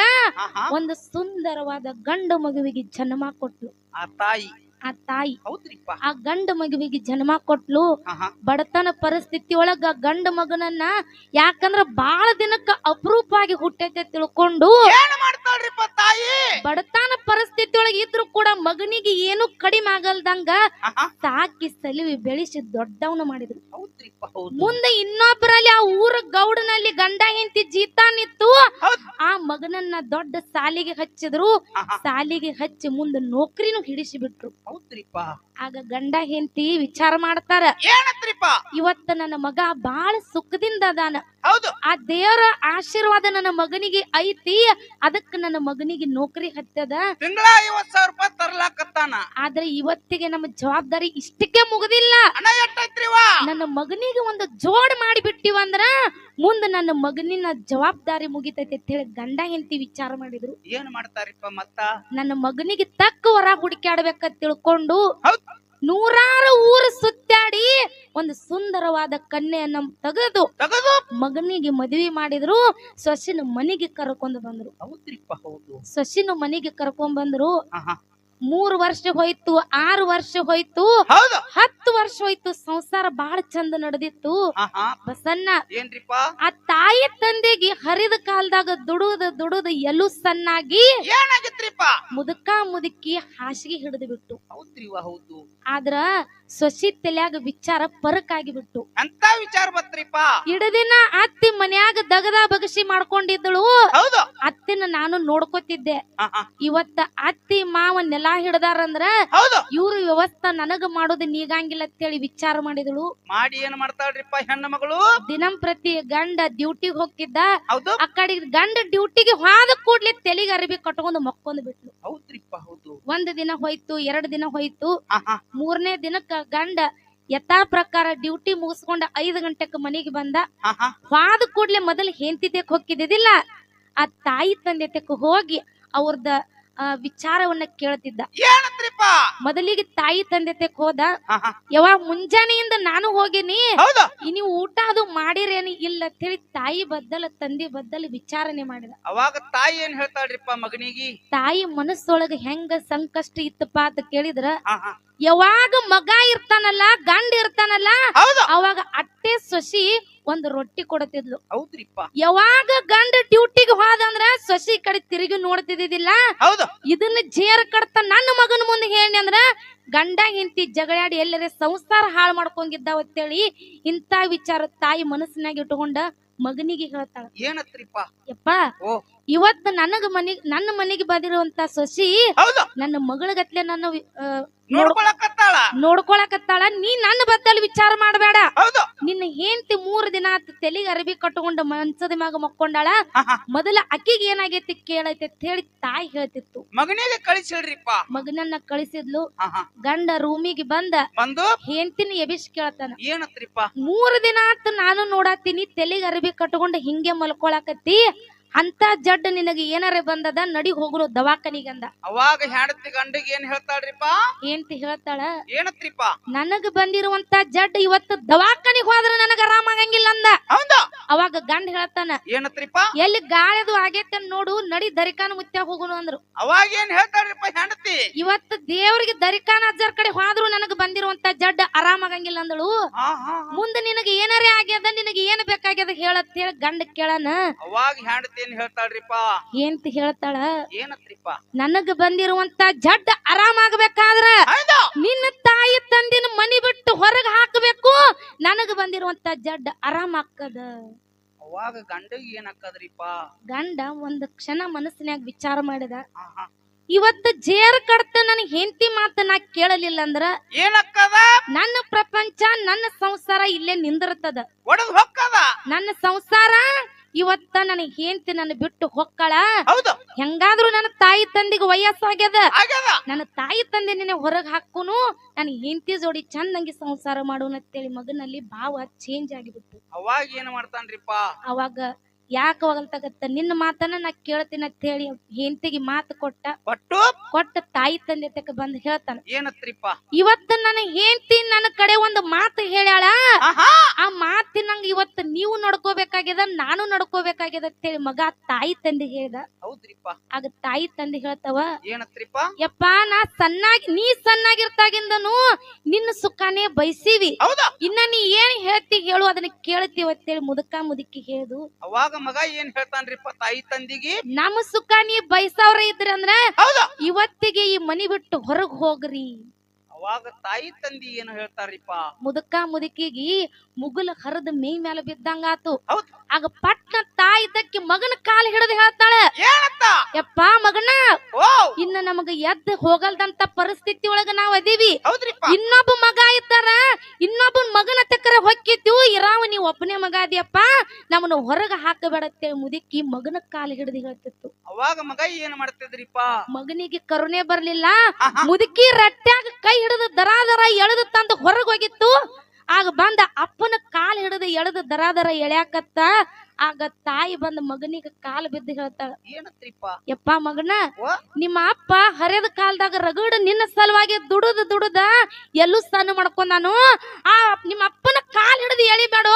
ಒಂದು ಸುಂದರವಾದ ಗಂಡು ಮಗುವಿಗೆ ಜನ್ಮ ಕೊಟ್ಲು.
ಆ ತಾಯಿ.
ಆ ತಾಯಿ. ಆ ಗಂಡ ಮಗುವಿಗೆ ಜನ್ಮ ಕೊಟ್ಲು. ಬಡತನ ಪರಿಸ್ಥಿತಿ ಒಳಗ ಗಂಡ ಮಗನನ್ನ ಯಾಕಂದ್ರ ಬಾಳ ದಿನಕ್ಕ ಅಪರೂಪವಾಗಿ ಹುಟ್ಟೈತೆ ತಿಳ್ಕೊಂಡು
ಏನ್ ಮಾಡ್ತಾಳ್ರಿಪ್ಪ ತಾಯಿ.
ಬಡತನ ಪರಿಸ್ಥಿತಿ ಒಳಗೆ ಇದ್ರು ಕೂಡ ಮಗನಿಗೆ ಏನು ಕಡಿಮೆ ಆಗಲ್ದಂಗ ಸಾಕಿ ಸಲಿವಿ ಬೆಳೆಸಿ ದೊಡ್ಡವನ ಮಾಡಿದ್ರು. ಮುಂದೆ ಇನ್ನೊಬ್ಬರಲ್ಲಿ ಆ ಊರ ಗೌಡನಲ್ಲಿ ಗಂಡ ಹೆಂಡತಿ
ಜೀತಾನಿತ್ತು
ಆ ಮಗನನ್ನ ದೊಡ್ಡ ಸಾಲಿಗೆ ಹಚ್ಚಿದ್ರು. ಸಾಲಿಗೆ ಹಚ್ಚಿ ಮುಂದೆ ನೌಕರಿನೂ ಹಿಡಿಸಿ ಬಿಟ್ರು ಆಗ ಗಂಡ ಹೆಂಡತಿ ವಿಚಾರ ಮಾಡ್ತಾರ. ಇವತ್ತ ನನ್ನ ಮಗ ಬಾಳ ಸುಖದಿಂದ ಅದಾನ. ಆ ದೇವರ ಆಶೀರ್ವಾದ ನನ್ನ ಮಗನಿಗೆ ಐತಿ. ಅದಕ್ಕ ನನ್ನ ಮಗನಿಗೆ ನೌಕರಿ ಹತ್ತದ.
ತಿಂಗಳ ಐವತ್ ಸಾವಿರ ರೂಪಾಯಿ ತರ್ಲಾಕತ್ತಾನ.
ಆದ್ರೆ ಇವತ್ತಿಗೆ ನಮ್ಮ ಜವಾಬ್ದಾರಿ ಇಷ್ಟಕ್ಕೆ ಮುಗುದಿಲ್ಲ. ನನ್ನ ಮಗ ಮಗನಿಗೆ ಒಂದು ಜೋಡ್ ಮಾಡಿ ಬಿಟ್ಟಿವಂದ್ರ ಮುಂದೆ ನನ್ನ ಮಗನಿನ ಜವಾಬ್ದಾರಿ ಮುಗಿತೈತಿ ಅಂತ ಹೇಳಿ ಗಂಡ ಹೆಂಡತಿ ವಿಚಾರ ಮಾಡಿದ್ರು.
ಏನ್ ಮಾಡ್ತಾರಿಪ್ಪ ಮತ್ತ?
ನನ್ನ ಮಗನಿಗೆ ತಕ್ಕ ವರ ಹುಡುಕಾಡ್ಬೇಕ ತಿಳ್ಕೊಂಡು ನೂರಾರು ಊರು ಸುತ್ತಾಡಿ ಒಂದು ಸುಂದರವಾದ ಕನ್ಯೆಯನ್ನ ತೆಗೆದು
ತಗದು.
ಮಗನಿಗೆ ಮದುವೆ ಮಾಡಿದ್ರು. ಸೊಸಿನ ಮನೆಗೆ ಕರ್ಕೊಂಡು ಬಂದ್ರು. ಸೊಸಿನ ಮನೆಗೆ ಕರ್ಕೊಂಡ್ ಬಂದ್ರು. ಮೂರು ವರ್ಷ ಹೋಯ್ತು ಆರು ವರ್ಷ ಹೋಯ್ತು
ಹೌದು.
ಹತ್ತು ವರ್ಷ ಹೋಯ್ತು ಸಂಸಾರ ಬಹಳ ಚಂದ ನಡೆದಿತ್ತು. ಬಸನ್ನ
ಏನ್ರಿಪ್ಪ?
ಆ ತಾಯಿ ತಂದೆಗೆ ಹರಿದ ಕಾಲದಾಗ ದುಡುದ ದುಡುದ ಎಲು ಸಣ್ಣಾಗಿ
ಏನಾಗಿತ್ರಿಪ್ಪ?
ಮುದುಕ ಮುದುಕಿ ಹಾಸಿಗೆ ಹಿಡಿದು ಬಿಟ್ಟು.
ಹೌದ್ರಿವ ಹೌದು.
ಆದ್ರ ಸೊಸಿ ತಲ್ಯಾಗ ವಿಚಾರ ಪರಕಾಗಿ ಬಿಟ್ಟು.
ಅಂತ ವಿಚಾರ ಬತ್ರಿಪ್ಪ.
ಇಡದಿನ ಅತ್ತಿ ಮನ್ಯಾಗ ದಗದ ಬಗಸಿ ಮಾಡ್ಕೊಂಡಿದ್ದಳು.
ಹೌದು.
ಅತ್ತಿನ ನಾನು ನೋಡ್ಕೊತಿದ್ದೆ. ಇವತ್ತ ಅತ್ತಿ ಮಾವ ನೆಲ ಹಿಡ್ದಾರಂದ್ರ
ಹೌದು.
ಇವ್ರ ವ್ಯವಸ್ಥೆ ನನಗ ಮಾಡೋದು ನೀಗಂಗಿಲ್ಲ ಅಂತೇಳಿ ವಿಚಾರ ಮಾಡಿದಳು.
ಮಾಡಿ ಏನ್ ಮಾಡ್ತಾಳ್ರಿಪ್ಪ ಹೆಣ್ಣು ಮಗಳು?
ದಿನಂಪ್ರತಿ ಗಂಡ ಡ್ಯೂಟಿಗೆ ಹೋಗ್ತಿದ್ದ.
ಹೌದು.
ಆ ಕಡೆ ಗಂಡ ಡ್ಯೂಟಿಗೆ ಹೋದ ಕೂಡ್ಲಿ ತೆಲಿಗೆ ಅರಬಿ ಕಟ್ಕೊಂಡು ಮಕ್ಕೊಂಡ್ ಬಿಟ್ಲು.
ಹೌದ್ರಿಪ್ಪ ಹೌದು.
ಒಂದ್ ದಿನ ಹೋಯ್ತು ಎರಡ್ ದಿನ ಹೋಯ್ತು. ಮೂರನೇ ದಿನಕ್ಕ ಗಂಡ ಯಥಾ ಪ್ರಕಾರ ಡ್ಯೂಟಿ ಮುಗಿಸ್ಕೊಂಡ ಐದು ಗಂಟೆಕ್ ಮನೆಗೆ ಬಂದ. ಹಾದ ಕೂಡ್ಲೆ ಮೊದಲು ಹೆಂಡತಿ ತೆಕ್ ಆ ತಾಯಿ ತಂದೆ ತೆಕ್ ಹೋಗಿ ಅವ್ರದ ವಿಚಾರವನ್ನ ಕೇಳ್ತಿದ್ದ.
ಏನತ್ರಿಪ್ಪ
ಮೊದಲಿಗೆ ತಾಯಿ ತಂದೆ ತೆಕ್ ಹೋದ. ಯಾವಾಗ ಮುಂಜಾನೆಯಿಂದ ನಾನು ಹೋಗಿನಿ
ಹೌದು.
ನೀವು ಊಟ ಅದು ಮಾಡಿರೇನಿ ಇಲ್ಲ ಅಂತ ಹೇಳಿ ತಾಯಿ ಬದ್ದಲ ತಂದೆ ಬದ್ದಲ ವಿಚಾರಣೆ ಮಾಡಿದ.
ಅವಾಗ ತಾಯಿ ಏನ್ ಹೇಳ್ತಾಳ್ರಿಪ್ಪ ಮಗನಿಗೆ?
ತಾಯಿ ಮನಸ್ಸೊಳಗ ಹೆಂಗ ಸಂಕಷ್ಟ ಇತ್ತಪ್ಪ ಅಂತ ಕೇಳಿದ್ರ ಯಾವಾಗ ಮಗ ಇರ್ತಾನಲ್ಲ ಗಂಡ ಇರ್ತಾನಲ್ಲ ಅವಾಗ ಅಟ್ಟೆ ಸೊಸಿ ಒಂದ್ ರೊಟ್ಟಿ ಕೊಡತಿದ್ಲು.
ಹೌದ್ರಿಪ್ಪ.
ಯಾವಾಗ ಗಂಡ ಡ್ಯೂಟಿಗೆ ಹೋದಂದ್ರ ಸಸಿ ಕಡೆ ತಿರುಗಿ ನೋಡ್ತಿದ್ದಿಲ್ಲ
ಹೌದು.
ಇದನ್ನ ಜೇರ್ ಕಡತ ನನ್ನ ಮಗನ ಮುಂದೆ ಹೇಳಿ ಅಂದ್ರ ಗಂಡ ಹಿಂತಿ ಜಗಳಾಡಿ ಎಲ್ಲರ ಸಂಸಾರ ಹಾಳು ಅಂತ ಅಂತೇಳಿ ಇಂತ ವಿಚಾರ ತಾಯಿ ಮನಸ್ಸಿನಾಗ ಇಟ್ಟುಕೊಂಡ ಮಗನಿಗೆ ಹೇಳ್ತಾಳ.
ಏನತ್ರಿಪ್ಪ?
ಯಪ್ಪ ಇವತ್ತು ನನಗ ಮನಿ ನನ್ನ ಮನೆಗೆ ಬಂದಿರುವಂತ ಸಸಿ
ಹೌದು.
ನನ್ನ ಮಗಳಗತ್ಲೆ ನನ್ನ ವಿ- ಆ,
ನೋಡ್ಕೊಳಕತ್ತಾಳ.
ನೋಡ್ಕೊಳಕತ್ತಾಳ. ನೀ ನನ್ನ ಬದ್ದಲ್ ವಿಚಾರ ಮಾಡಬೇಡ.
ಹೌದು.
ನಿನ್ನ ಹೆಂಡತಿ ಮೂರ್ ದಿನ ತೆಲಿಗ ತೆಲಿಗೆ ಅರಬಿ ಕಟ್ಟಕೊಂಡು ಮನ್ಸದ ಮ್ಯಾಗ ಮಕ್ಕೊಂಡಾಳ. ಮೊದಲ ಅಕ್ಕಿಗೆ ಏನಾಗೈತಿ ಕೇಳೈತಿ ಅಂತ ಹೇಳಿ ತಾಯಿ ಹೇಳ್ತಿತ್ತು.
ಮಗನಿಗೆ ಕಳಿಸಿಳ್ರಿಪ್ಪ
ಮಗನನ್ನ ಕಳಿಸಿದ್ಲು. ಗಂಡ ರೂಮಿಗೆ ಬಂದ.
ಬಂದು?
ಹೆಂಡತಿನ ಎಬಿಸ್ ಕೇಳ್ತಾನ.
ಏನತ್ರಿಪ್ಪ?
ಮೂರ್ ದಿನ ಆತ ನಾನು ನೋಡಾತೀನಿ. ತೆಲಿಗೆ ಅರಬಿ ಕಟ್ಟಕೊಂಡ ಹಿಂಗೆ ಮಲ್ಕೊಳಕತ್ತಿ. ಅಂತ ಜಡ್ ನಿನಗೆ ಏನಾರ ಬಂದದ ನಡಿ ಹೋಗ್ರು ದವಾಖಾನಿಗಂದ.
ಅವಾಗ ಹೆಂಡತಿ ಗಂಡಿಗೆ ಏನ್ ಹೇಳ್ತಾಳ್ರಿಪ್ಪ?
ಹೆಂಡತಿ ಹೇಳ್ತಾಳ?
ಏನತ್ರಿಪ್ಪ?
ನನಗ ಬಂದಿರುವಂತ ಜಡ್ ಇವತ್ತು ದವಾಖಾನಿಗ್ ಹೋದ್ರೆ ನನಗ ಆರಾಮ ಆಗಂಗಿಲ್ಲ ಅಂದ.
ಹೌದು?
ಅವಾಗ ಗಂಡ ಹೇಳ್ತಾನ
ಏನತ್ರಿಪ್ಪ?
ಎಲ್ಲಿ ಗಾಳಿದು ಆಗೈತೆ ನೋಡು ನಡಿ ದರಿಕಾನ ಮುತ್ಯ ಹೋಗುನು ಅಂದ್ರು.
ಅವಾಗ ಏನ್ ಹೇಳ್ತಾಳ್ರಿಪ್ಪ ಹೆಂಡತಿ?
ಇವತ್ತು ದೇವ್ರಿಗೆ ದರಿಕಾನ ಅಜ್ಜರ್ ಕಡೆ ಹೋದ್ರು ನನಗ ಬಂದಿರುವಂತ ಜಡ್ ಆರಾಮ ಆಗಂಗಿಲ್ಲ ಅಂದಳು. ಮುಂದೆ ನಿನಗೆ ಏನಾರೇ ಆಗ್ಯದ ನಿನಗೆ ಏನ್ ಬೇಕಾಗ್ಯದ ಹೇಳತ್ತೇಳಿ ಗಂಡ ಕೇಳನ.
ಅವಾಗ ಹೆಂಡತಿ ಏನ್ ಹೇಳ್ತಾಳ್ರಿಪ್ಪ?
ಏಂತ ಹೇಳ್ತಾಳ?
ಏನತ್ರಿಪ್ಪ?
ನನಗ ಬಂದಿರುವಂತ ಜಡ್ ಆರಾಮ ಆಗ್ಬೇಕಾದ್ರ
ಹೌದು.
ನಿನ್ನ ತಾಯಿ ತಂದಿನ ಮನಿ ಬಿಟ್ಟು ಹೊರಗ ಹಾಕಬೇಕು. ನನಗ ಬಂದಿರುವಂತ ಜಡ್ ಆರಾಮ ಆಕ್ಕದ
ಅವಾಗ ಗಂಡ ಏನ್ ಹಾಕದ್ರಿಪ್ಪ
ಗಂಡ ಒಂದ್ ಕ್ಷಣ ಮನಸ್ಸಿನ್ಯಾಗ ವಿಚಾರ ಮಾಡಿದ. ಇವತ್ತು ಜೇರ್ ಕಡತ ನನ್ ಹೆಂಡತಿ ಮಾತ ನಾ ಕೇಳಲಿಲ್ಲ ಅಂದ್ರ
ಏನಕ್ಕದ
ನನ್ನ ಪ್ರಪಂಚ ನನ್ನ ಸಂಸಾರ ಇಲ್ಲೇ ನಿಂದಿರ್ತದ. ನನ್ನ ಸಂಸಾರ ಇವತ್ತ ನನಗೆ ಹೆಂಡತಿ ನನ್ನ ಬಿಟ್ಟು ಹೊಕ್ಕಳ?
ಹೌದು.
ಹೆಂಗಾದ್ರೂ ನನ್ನ ತಾಯಿ ತಂದಿಗೆ ವಯಸ್ಸಾಗ್ಯದ?
ಆಗ್ಯದ.
ನನ್ನ ತಾಯಿ ತಂದೆ ನಿನ್ನೆ ಹೊರಗೆ ಹಾಕುನು ನನ್ನ ಹೆಂಡತಿ ಜೋಡಿ ಚಂದಂಗಿ ಸಂಸಾರ ಮಾಡೋಣ ಅಂತೇಳಿ ಮಗನಲ್ಲಿ ಭಾವ ಚೇಂಜ್ ಆಗಿಬಿಟ್ಟು
ಅವಾಗ ಏನ್ ಮಾಡ್ತಾನ್ರಿಪ್ಪ?
ಅವಾಗ ಯಾಕ ಹೋಗಲ್ತಾಗತ್ತ ನಿನ್ನ ಮಾತನ್ನ ನಾ ಕೇಳ್ತೀನಿ ಅಂತ ಹೇಳಿ ಹೆಂಡತಿಗೆ ಮಾತು ಕೊಟ್ಟ.
ಕೊಟ್ಟು?
ಕೊಟ್ಟ ತಾಯಿ ತಂದೆ ತಕ ಬಂದು ಹೇಳ್ತಾನ.
ಏನತ್ರಿಪ್ಪ?
ಇವತ್ತ ನನ್ನ ಹೆಂಡತಿ ನನ್ನ ಕಡೆ ಒಂದು ಮಾತು ಹೇಳ್ಯಾಳ. ಆ ಮಾತಿನಂಗ ಇವತ್ತು ನೀವು ನಡ್ಕೋಬೇಕಾಗ್ಯದ ನಾನು ನಡ್ಕೋಬೇಕಾಗ್ಯದ ಅಂತೇಳಿ ಮಗ ತಾಯಿ ತಂದೆ ಹೇಳ್ದ.
ಹೌದ್ರಿಪ್ಪ.
ಆಗ ತಾಯಿ ತಂದೆ ಹೇಳ್ತಾವ
ಏನತ್ರಿಪ್ಪ?
ಯಪ್ಪ ನಾ ಸಣ್ಣಾಗಿ ನೀ ಸಣ್ಣಾಗಿರ್ತಾಗಿಂದನು ನಿನ್ನ ಸುಖಾನೇ ಬಯಸಿವಿ. ಇನ್ನ ನೀ ಏನ್ ಹೇಳ್ತಿ ಹೇಳು ಅದನ್ನ ಕೇಳ್ತೀವಿ ಅಂತೇಳಿ ಮುದುಕ ಮುದುಕಿ ಹೇಳುದು.
ಅವಾಗ ಮಗ ಏನ್ ಹೇಳ್ತಾನ್ರಿಪ್ಪ ತಾಯಿ ತಂದಿಗೆ?
ನಮ್ಮ ಸುಖ ನೀ ಬಯಸವ್ರ ಇದ್ರಿ ಅಂದ್ರ
ಹೌದಾ.
ಇವತ್ತಿಗೆ ಈ ಮನಿ ಬಿಟ್ಟು ಹೊರಗ್ ಹೋಗ್ರಿ.
ಅವಾಗ ತಾಯಿ ತಂದಿ ಏನು ಹೇಳ್ತಾರಿಪ್ಪ?
ಮುದುಕ ಮುದುಕಿಗಿ ಮುಗುಲ ಹರದ ಮೇ ಮೇಲೆ ಬಿದ್ದಂಗಾತು.
ಆತು
ಆಗ ಪಟ್ನ ತಾಯಿ ತಕ್ಕಿ ಮಗನ ಕಾಲ್ ಹಿಡಿದು ಹೇಳ್ತಾಳೆ.
ಏನತ್ತ
ಯಪ್ಪ ಮಗನ
ಓ.
ಇನ್ನ ನಮಗ ಎದ್ದ ಹೋಗಲ್ದಂತ ಪರಿಸ್ಥಿತಿ ಒಳಗ ನಾವ್ ಅದೀವಿ.
ಹೌದ್ರಿಪ್ಪ.
ಇನ್ನೊಬ್ಬ ಮಗ ಇದ್ದಾರ ಇನ್ನೊಬ್ಬ ಮಗನ ತಕ್ಕರ ಹೊಕ್ಕಿದ್ದು ಇರಾವ ನೀವ್ ಒಬ್ಬನೇ ಮಗ ಅದಿಯಪ್ಪ. ನಮ್ಮನ್ನ ಹೊರಗ ಹಾಕಬೇಡತ್ತೆ ಮುದುಕಿ ಮಗನ ಕಾಲ್ ಹಿಡಿದು ಹೇಳ್ತಿತ್ತು.
ಅವಾಗ ಮಗ ಏನ್ ಮಾಡ್ತಿದ್ರಿಪ್ಪ?
ಮಗನಿಗೆ ಕರುಣೆ ಬರ್ಲಿಲ್ಲ. ಮುದುಕಿ ರಟ್ಟ್ಯಾಗ ಕೈ ಹಿಡಿದು ದರ ದರ ಎಳೆದು ತಂದು ಹೊರಗೆ ಹೋಗಿತ್ತು. ಆಗ ಬಂದ ಅಪ್ಪನ ಕಾಲ್ ಹಿಡಿದು ಎಳೆದು ದರ ದರ ಎಳ್ಯಾಕತ್ತ. ಆಗ ತಾಯಿ ಬಂದ ಮಗನಿಗೆ ಕಾಲ್ ಬಿದ್ದು ಹೇಳ್ತಾಳ ಯಪ್ಪ ಮಗನ ನಿಮ್ಮ ಅಪ್ಪ ಹರಿಯದ ಕಾಲದಾಗ ರಗಡ ನಿನ್ನ ಸಲುವಾಗಿ ದುಡುದ ದುಡದ ಎಲ್ಲೂ ಸಣ್ಣ ಮಾಡ್ಕೊಂಡಾನು. ಆ ನಿಮ್ಮ ಅಪ್ಪನ ಕಾಲ್ ಹಿಡಿದು ಎಳಿಬೇಡ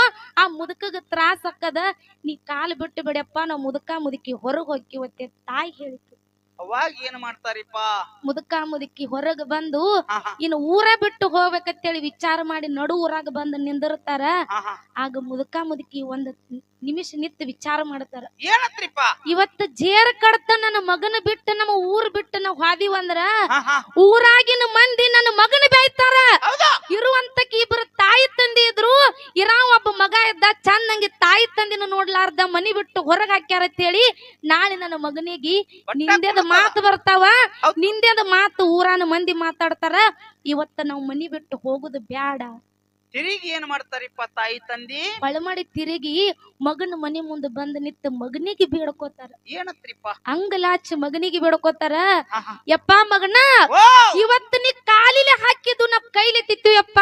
ಆ ಮುದುಕಗ ತ್ರಾಸ ಹಾಕದ ನೀ ಕಾಲ್ ಬಿಟ್ಟು ಬಿಡಪ್ಪ ನಾವು ಮುದುಕ ಮುದುಕಿ ಹೊರಗೆ ಹೋಗಿ ಒತ್ತೆ ತಾಯಿ ಹೇಳಿತು
ಅವಾಗ ಏನ್ ಮಾಡ್ತಾರಿಪ್ಪ?
ಮುದುಕ ಮುದುಕಿ ಹೊರಗ ಬಂದು
ಆಹಾ
ಇನ್ನು ಊರ ಬಿಟ್ಟು ಹೋಗ್ಬೇಕಂತೇಳಿ ವಿಚಾರ ಮಾಡಿ ನಡು ಊರಾಗ ಬಂದು ನಿಂದಿರ್ತಾರ. ಆಗ ಮುದುಕ ಮುದುಕಿ ಒಂದ್ ನಿಮಿಷ ನಿತ್ ವಿಚಾರ ಮಾಡ್ತಾರ.
ಏನತ್ರಿಪ್ಪ?
ಇವತ್ತ ಜೇರ್ ಕಡತ ನನ್ನ ಮಗನ ಬಿಟ್ಟು ನಮ್ಮ ಊರ್ ಬಿಟ್ಟು ನಾವ್ ಹಾದಿವಂದ್ರ
ಅಂದ್ರ
ಊರಾಗಿನ ಮಂದಿ ನನ್ನ ಮಗನ ಬೇಯ್ತಾರ.
ಇರುವಂತ
ಇರುವಂತಕ್ಕೆ ಇಬ್ರು ತಾಯಿ ತಂದೆ ಇದ್ರು. ಇರಾವ್ ಒಬ್ಬ ಮಗ ಇದ್ದ ಚಂದಂಗೆ ತಾಯಿ ತಂದಿನ ನೋಡ್ಲಾರ್ದ ಮನಿ ಬಿಟ್ಟು ಹೊರಗ್ ಹಾಕ್ಯಾರ ಅಂತೇಳಿ ನಾಳೆ ನನ್ನ ಮಗನಿಗೆ ನಿಂದೆದ ಮಾತು ಬರ್ತಾವ. ನಿಂದೆದ ಮಾತು ಊರಾನ ಮಂದಿ ಮಾತಾಡ್ತಾರ. ಇವತ್ತ ನಾವ್ ಮನಿ ಬಿಟ್ಟು ಹೋಗುದು ಬ್ಯಾಡ.
ತಿರುಗಿ ಏನ್ ಮಾಡ್ತಾರಿಪ್ಪ ತಾಯಿ ತಂದಿ?
ಮಾಡಿ ತಿರುಗಿ ಮಗನ ಮನೆ ಮುಂದೆ ಬಂದು ನಿತ್ತ ಮಗನಿಗೆ ಬೇಡ್ಕೋತಾರ.
ಏನತ್ರಿಪ್ಪ?
ಅಂಗಲಾಚಿ ಮಗನಿಗೆ ಬೇಡ್ಕೋತಾರ. ಯಪ್ಪ ಮಗನ ಇವತ್ತ ನೀ ಕಾಲಿಲೆ ಹಾಕಿದ್ದು ನಾವ್ ಕೈಲಿ ತಿತ್ತೀವಪ್ಪ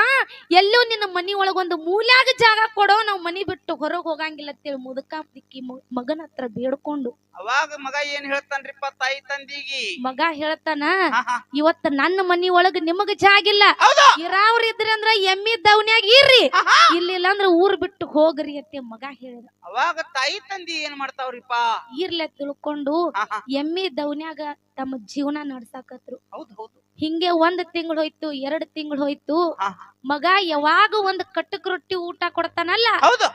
ಎಲ್ಲೋ ನಿನ್ನ ಮನಿ ಒಳಗೊಂದು ಮೂಲ್ಯಾಗ ಜಾಗ ಕೊಡೋ ನಾವ್ ಮನಿ ಬಿಟ್ಟು ಹೊರಗ್ ಹೋಗಂಗಿಲ್ಲ ಅಂತೇಳಿ ಮುದುಕ ಪಿಕ್ಕಿ ಮಗನ ಹತ್ರ ಬೇಡ್ಕೊಂಡು.
ಅವಾಗ ಮಗ ಏನ್ ಹೇಳ್ತಾನ್ರಿಪ್ಪ ತಾಯಿ ತಂದಿಗಿ?
ಮಗ ಹೇಳ್ತಾನ ಇವತ್ತ ನನ್ನ ಮನಿ ಒಳಗ ನಿಮಗ ಜಾಗಿಲ್ಲ. ಇರಾವ್ರ ಇದ್ರಿ ಅಂದ್ರ ಎಮ್ಮಿ ದವನ್ಯಾಗ ಇರ್ರಿ.
ಆಹಾ.
ಇರ್ಲಿಲ್ಲ ಅಂದ್ರೆ ಊರ್ ಬಿಟ್ಟು ಹೋಗ್ರಿ ಅತ್ತೆ ಮಗ ಹೇಳಿದ.
ಅವಾಗ ತಾಯಿ ತಂದಿ ಏನ್ ಮಾಡ್ತಾವ್ರಿಪ್ಪ?
ಇರ್ಲೆ ತಿಳ್ಕೊಂಡು ಎಮ್ಮಿ ದವನ್ಯಾಗ ತಮ್ಮ ಜೀವನ ನಡ್ಸಾಕತ್ರು.
ಹೌದು ಹೌದು.
ಹಿಂಗೆ ಒಂದ್ ತಿಂಗಳು ಹೋಯ್ತು ಎರಡ್ ತಿಂಗಳು ಹೋಯ್ತು. ಮಗ ಯಾವಾಗ ಒಂದ್ ಕಟ್ಟಕ್ ರೊಟ್ಟಿ ಊಟ ಕೊಡ್ತಾನಲ್ಲ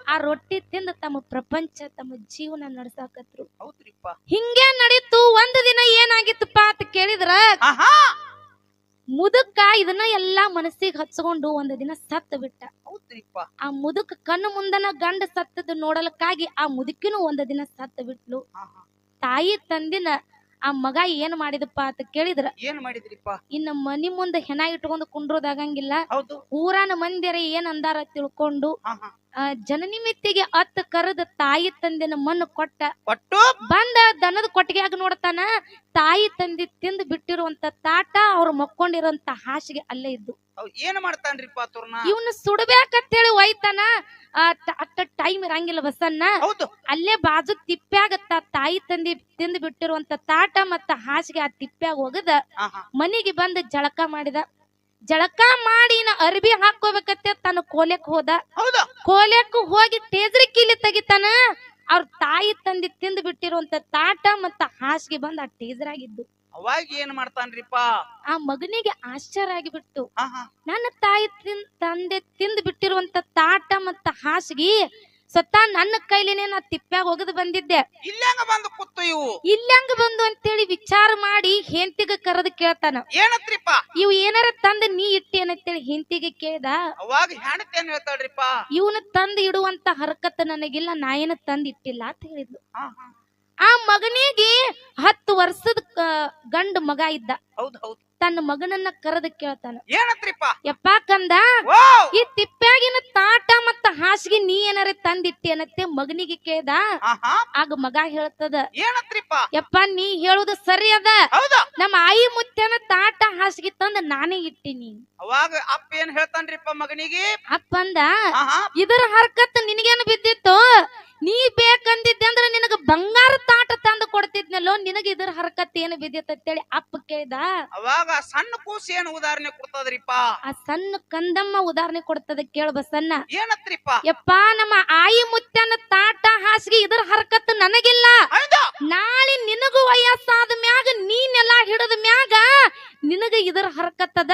ಆ ರೊಟ್ಟಿ ತಿಂದು ತಮ್ಮ ಪ್ರಪಂಚ ತಮ್ಮ ಜೀವನ ನಡ್ಸಾಕತ್ರು. ಹಿಂಗೆ ನಡೀತು ಒಂದ್ ದಿನ ಏನಾಗಿತ್ತಪ್ಪ ಅಂತ ಕೇಳಿದ್ರ? ಮುದುಕ ಇದನ್ನ ಎಲ್ಲಾ ಮನಸ್ಸಿಗೆ ಹಚ್ಕೊಂಡು ಒಂದ್ ದಿನ ಸತ್ತ ಬಿಟ್ಟ. ಆ ಮುದುಕ ಕಣ್ಣು ಮುಂದನ ಗಂಡ ಸತ್ತದ ನೋಡಲಕ್ಕಾಗಿ ಆ ಮುದುಕಿನೂ ಒಂದ್ ದಿನ ಸತ್ತ ಬಿಟ್ಲು. ತಾಯಿ ತಂದಿನ ಆ ಮಗ ಏನ್ ಮಾಡಿದಪ್ಪ ಅಂತ ಕೇಳಿದ್ರ.
ಏನ್ ಮಾಡಿದ್ರಿಪ್ಪ?
ಇನ್ನ ಮನಿ ಮುಂದೆ ಹೆಣ ಇಟ್ಕೊಂಡು ಕುಂಡ್ರೋದಾಗಂಗಿಲ್ಲ ಊರಾನ ಮಂದಿರ ಏನ್ ಅಂದಾರ ತಿಳ್ಕೊಂಡು
ಆಹಾ
ಮಿತ್ತಿಗೆ ಅತ್ತ ಕರೆದ ತಾಯಿ ತಂದಿನ ಮಣ್ಣು ಕೊಟ್ಟ
ಒಟ್ಟು
ಬಂದ ದನದ ಕೊಟ್ಟಿಗೆಯಾಗ ನೋಡ್ತಾನ ತಾಯಿ ತಂದಿ ತಿಂದು ಬಿಟ್ಟಿರುವಂತ ತಾಟ ಅವ್ರು ಮಕ್ಕೊಂಡಿರುವಂತ ಹಾಸಿಗೆ ಅಲ್ಲೇ ಇದ್ದು.
ಏನ್ ಮಾಡ್ತಾನ್ರಿ
ಇವನು ಸುಡ್ಬೇಕಂತೇಳಿ ಒಯ್ತಾನ ಅಟ್ಟ ಟೈಮ್ ಇರಂಗಿಲ್ಲ ಬಸನ್ನ ಅಲ್ಲೇ ಬಾಜು ತಿಪ್ಪ್ಯಾಗತ್ತ ತಾಯಿ ತಂದಿ ತಿಂದು ಬಿಟ್ಟಿರುವಂತ ತಾಟ ಮತ್ತ ಹಾಸಿಗೆ ಆ ತಿಪ್ಪ್ಯಾಗ ಒಗದ ಮನಿಗೆ ಬಂದು ಜಳಕ ಮಾಡಿದ. ಜಳಕ ಮಾಡಿ ನಾ ಅರ್ಬಿ ಹಾಕೋಬೇಕತ್ತೆ ತನ್ನ ಕೋಲೆಕ್ ಹೋದ.
ಹೌದು.
ಕೋಲೆಕ್ ಹೋಗಿ ಟೇಜ್ರಿ ಕೀಲಿ ತೆಗಿತಾನ. ಅವ್ರ ತಾಯಿ ತಂದಿ ತಿಂದು ಬಿಟ್ಟಿರುವಂತ ತಾಟ ಮತ್ತ ಹಾಸಿಗೆ ಬಂದ ಆ ಟೇಜ್ರಾಗಿದ್ದು
ಅವಾಗ ಏನ್ ಮಾಡ್ತಾನ್ರಿಪ್ಪ?
ಆ ಮಗನಿಗೆ ಆಶ್ಚರ್ಯ ಆಗಿಬಿಟ್ಟು ನನ್ನ ತಾಯಿ ತಿನ್ ತಂದೆ ತಿಂದು ಬಿಟ್ಟಿರುವಂತ ತಾಟ ಮತ್ತ ಹಾಸಿಗೆ ಸ್ವತಃ ನನ್ನ ಕೈಲಿನೇ ನಾ ತಿಪ್ಪ್ಯಾಗ ಹೋಗದ್ ಬಂದಿದ್ದೆ.
ಇಲ್ಲಂಗ ಬಂದು ಕೂತು ಇವು?
ಇಲ್ಲಂಗ ಬಂದು ಅಂತೇಳಿ ವಿಚಾರ ಮಾಡಿ ಹೆಂತಿಗೆ ಕರೆದು ಕೇಳ್ತಾನ.
ಏನತ್ರಿಪ್ಪ?
ಇವ್ ಏನಾರ ತಂದ ನೀ ಇಟ್ಟೇನಂತೇಳಿ ಹೆಂತಿಗೆ ಕೇಳ್ದ?
ಅವಾಗ ಹೆಣತಿ ಏನ್ ಹೇಳ್ತಾಳ್ರಿಪ್ಪ?
ಇವನ ತಂದು ಇಡುವಂತ ಹರಕತ್ ನನಗಿಲ್ಲ ನಾ ಏನ ತಂದ ಇಟ್ಟಿಲ್ಲ ಅಂತ ಹೇಳಿದ್ಲು. ಆ ಮಗನಿಗೆ ಹತ್ತು ವರ್ಷದ ಗಂಡ ಮಗ ಇದ್ದ.
ಹೌದು ಹೌದು.
ತನ್ನ ಮಗನನ್ನ ಕರೆದ ಕೇಳ್ತಾನ.
ಏನತ್ರಿಪ್ಪ?
ಯಪ್ಪಾ ಕಂದ ಈ ತಿಪ್ಪ್ಯಾಗಿನ ತಾಟ ಮತ್ತ ಹಾಸಿಗೆ ನೀ ಏನಾರ ಅನ್ನತ್ತೆ ಮಗನಿಗೆ ಕೇಳ್ದ.
ಆಹಾ.
ಆಗ ಮಗ ಹೇಳ್ತದ
ಏನತ್ರಿಪ್ಪ?
ಯಪ್ಪ ನೀ ಹೇಳುದು ಸರಿ ಅದ. ನಮ್ಮ ಆಯಿ ಮುತ್ಯನ ತಾಟ ಹಾಸಿಗೆ ತಂದ ನಾನೇ ಇಟ್ಟಿನಿ
ಅವಾಗ ಅಪ್ಪ ಏನ್ ಹೇಳ್ತಾನ್ರಿಪ್ಪ ಮಗನಿಗೆ?
ಅಪ್ಪಂದ ಇದರ ಹರ್ಕತ್ ನಿನಗೇನು ಬಿದ್ದಿತ್ತು? ನೀ ಬೇಕಂದಿದ್ದೆ ಅಂದ್ರೆ ನಿನಗ ಬಂಗಾರ ಕೊಡ್ತಿದ್ನಲ್ಲೋ ನಿನಗೆ ಇದ್ರ ಹರಕತ್ ಏನು ಬಿದ್ದಿತ್ತೇಳಿ ಅಂತೇಳಿ ಅಪ್ಪ ಕೇಳ್ದ.
ಅವಾಗ ಸಣ್ಣ ಕೂಸು ಏನು ಉದಾಹರಣೆ ಕೊಡ್ತದ್ರಿಪ್ಪ?
ಆ ಸಣ್ಣ ಕಂದಮ್ಮ ಉದಾಹರಣೆ ಕೊಡ್ತದ ಕೇಳ ಬಸನ್ನ
ಏನತ್ರಿಪ್ಪ?
ಯಪ್ಪ ನಮ್ಮ ಆಯಿ ಮುತ್ತನ ತಾಟ ಹಾಸಿಗೆ ಇದ್ರ ಹರಕತ್ ನನಗಿಲ್ಲ. ನಾಳೆ ನಿನಗೂ ವಯಸ್ಸಾದ ಮ್ಯಾಗ ನೀನೆಲ್ಲ ಹಿಡದ ಮ್ಯಾಗ ನಿನಗ ಇದರ ಹರಕತ್ತದ.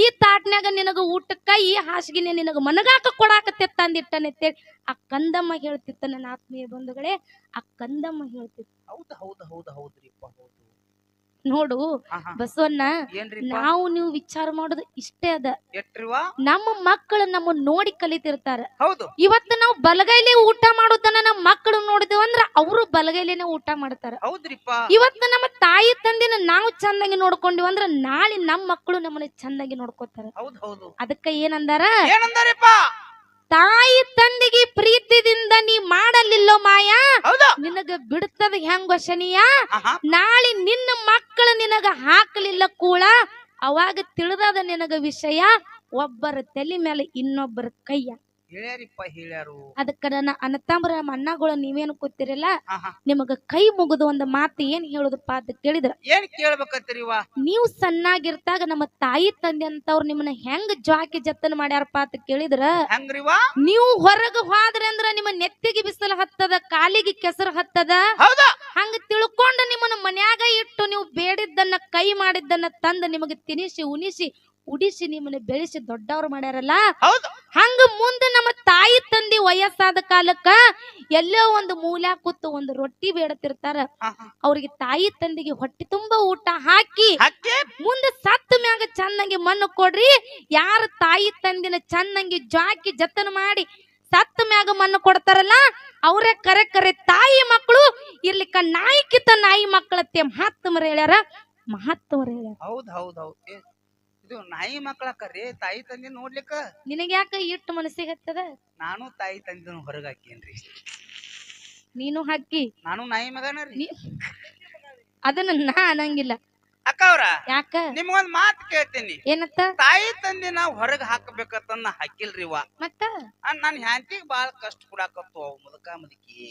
ಈ ತಾಟ್ನ್ಯಾಗ ನಿನಗ ಊಟಕ್ಕ ಈ ಹಾಸಿಗೆನೆ ನಿನಗ ಮನಗಾಕ ಕೊಡಾಕತ್ತೆ ಅಂದಿಟ್ಟನೆತ್ತೇಳಿ ಆ ಕಂದಮ್ಮ ಹೇಳ್ತಿತ್ತ ನನ್ನ ಆತ್ಮೀಯ ಬಂಧುಗಳೇ ಆ ಕಂದಮ್ಮ ಹೇಳ್ತಿತ್ತ.
ಹೌದು ಹೌದು ಹೌದು ಹೌದ್ರಿಪ್ಪ ಹೌದು.
ನೋಡು. ಬಸವಣ್ಣ ನಾವು ನೀವು ವಿಚಾರ ಮಾಡೋದು ಇಷ್ಟೇ ಅದ. ನಮ್ಮ ಮಕ್ಕಳು ನಮ್ಮ ನೋಡಿ ಕಲಿತಿರ್ತಾರ.
ಹೌದು.
ಇವತ್ತು ನಾವು ಬಲಗೈಲಿ ಊಟ ಮಾಡೋದನ್ನ ನಮ್ಮ ಮಕ್ಕಳು ನೋಡಿದ್ವಿ ಅಂದ್ರ ಅವರು ಬಲಗೈಲೇನೆ ಊಟ ಮಾಡ್ತಾರ. ಇವತ್ತು ನಮ್ಮ ತಾಯಿ ತಂದಿನ ನಾವು ಚಂದಾಗಿ ನೋಡ್ಕೊಂಡಿವಿ ಅಂದ್ರ ನಾಳೆ ನಮ್ಮ ಮಕ್ಕಳು ನಮ್ಮನ್ನ ಚಂದಾಗಿ ನೋಡ್ಕೋತಾರ. ಅದಕ್ಕ ಏನಂದಾರ?
ಏನಂದಾರಿಪ್ಪ?
ತಾಯಿ ತಂದೆಗೆ ಪ್ರೀತಿದಿಂದ ನೀ ಮಾಡಲಿಲ್ಲೋ ಮಾಯಾ? ನಿನಗ ಬಿಡ್ತದ ಹೆಂಗ ಶನಿಯ ನಾಳೆ ನಿನ್ನ ಮಕ್ಕಳು ನಿನಗ ಹಾಕಲಿಲ್ಲ ಕೂಳ? ಅವಾಗ ತಿಳಿದದ ನಿನಗ ವಿಷಯ? ಒಬ್ಬರ ತಲೆ ಮೇಲೆ ಇನ್ನೊಬ್ಬರ ಕೈಯ.
ಹೇಳ್ಯಾರಿಪ್ಪ ಹೇಳ್ಯಾರು.
ಅದಕ್ಕ ನನ್ನ ಅನತಾಂಬರ ನಮ್ಮ ಅಣ್ಣಗಳು ನೀವೇನು ಕೂತಿರಲ್ಲ
ಆಹಾ.
ನಿಮಗ ಕೈ ಮುಗಿದು ಒಂದ್ ಮಾತು ಏನ್ ಹೇಳುದಪ್ಪ ಅಂತ ಕೇಳಿದ್ರ?
ಏನ್ ಕೇಳ್ಬೇಕತ್ತೀರಿವ
ನೀವು ಸಣ್ಣಾಗಿರ್ತಾಗ ನಮ್ಮ ತಾಯಿ ತಂದೆ ಅಂತವ್ರು ನಿಮ್ಮನ್ನ ಹೆಂಗ್ ಜಾಕಿ ಜತನ ಮಾಡ್ಯಾರಪ್ಪ ಅಂತ ಕೇಳಿದ್ರ
ಹಂಗ್ರಿವ?
ನೀವು ಹೊರಗ ಹೋದ್ರೆ ಅಂದ್ರ ನಿಮ್ಮ ನೆತ್ತಿಗೆ ಬಿಸಿಲು ಹತ್ತದ ಕಾಲಿಗೆ ಕೆಸರು ಹತ್ತದ?
ಹೌದು.
ಹಂಗ ತಿಳ್ಕೊಂಡು ನಿಮ್ಮನ್ನ ಮನ್ಯಾಗ ಇಟ್ಟು ನೀವು ಬೇಡಿದ್ದನ್ನ ಕೈ ಮಾಡಿದ್ದನ್ನ ತಂದ ನಿಮಗೆ ತಿನಿಸಿ ಉಣಿಸಿ ಉಡಿಸಿ ನಿಮ್ಮನ್ನ ಬೆಳೆಸಿ ದೊಡ್ಡವ್ರು ಮಾಡ್ಯಾರಲ್ಲ? ಹಂಗ ಮುಂದೆ ನಮ್ಮ ತಾಯಿ ತಂದೆ ವಯಸ್ಸಾದ ಕಾಲಕ್ಕ ಎಲ್ಲೋ ಒಂದು ಮೂಲ ಕೂತು ಒಂದು ರೊಟ್ಟಿ ಬೇಡತಿರ್ತಾರ. ಅವ್ರಿಗೆ ತಾಯಿ ತಂದಿಗೆ ಹೊಟ್ಟೆ ತುಂಬಾ ಊಟ ಹಾಕಿ ಮುಂದೆ ಸತ್ತ ಮ್ಯಾಗ ಚಂದಂಗೆ ಮಣ್ಣು ಕೊಡ್ರಿ. ಯಾರ ತಾಯಿ ತಂದಿನ ಚಂದಂಗಿ ಜಾಕಿ ಜತನ ಮಾಡಿ ಸತ್ತ ಮ್ಯಾಗ ಮಣ್ಣು ಕೊಡ್ತಾರಲ್ಲ ಅವರೇ ಕರೆ ಕರೆ ತಾಯಿ ಮಕ್ಕಳು ಇರ್ಲಿಕ್ಕ ನಾಯಿ ಕಿತ್ತ ನಾಯಿ ಮಕ್ಕಳತ್ತೆ ಮಹಾತ್ಮರ ಹೇಳ್ಯಾರ. ಮಹಾತ್ಮರ ಹೇಳ್ಯಾರ.
ಹೌದ್ ಹೌದ್ ಹೌದ್. ಇದು ನಾಯಿ ಮಕ್ಕಳಕ್ಕರಿ ತಾಯಿ ತಂದೆ ನೋಡ್ಲಿಕ್ಕ?
ನಿನಗ ಯಾಕ ಇಟ್ಟು ಮನಸ್ಸಿಗೆ ಹತ್ತದ?
ನಾನು ತಾಯಿ ತಂದಿನ ಹೊರಗಾಕೇನ್ರಿ
ನೀನು ಹಾಕಿ.
ನಾನು ನಾಯಿ ಮಗನ ರೀ.
ಅದನ್ನ ನಾ ಅನ್ನಂಗಿಲ್ಲ.
ಅಕ್ಕ ಅವ್ರ
ಯಾಕ?
ನಿಮ್ಗೊಂದ್ ಮಾತ್ ಕೇಳ್ತೀನಿ.
ಏನತ್ತ?
ತಾಯಿ ತಂದಿನ ಹೊರಗ್ ಹಾಕಬೇಕಂತ ಹಾಕಿಲ್ರಿ ವಾ
ಮತ್ತ?
ನಾನ್ ಹ್ಯಾಂತಿಗ್ ಬಾಳ ಕಷ್ಟ ಕೊಡಾಕತ್ತು ಮುದಕ ಮುದಕಿ.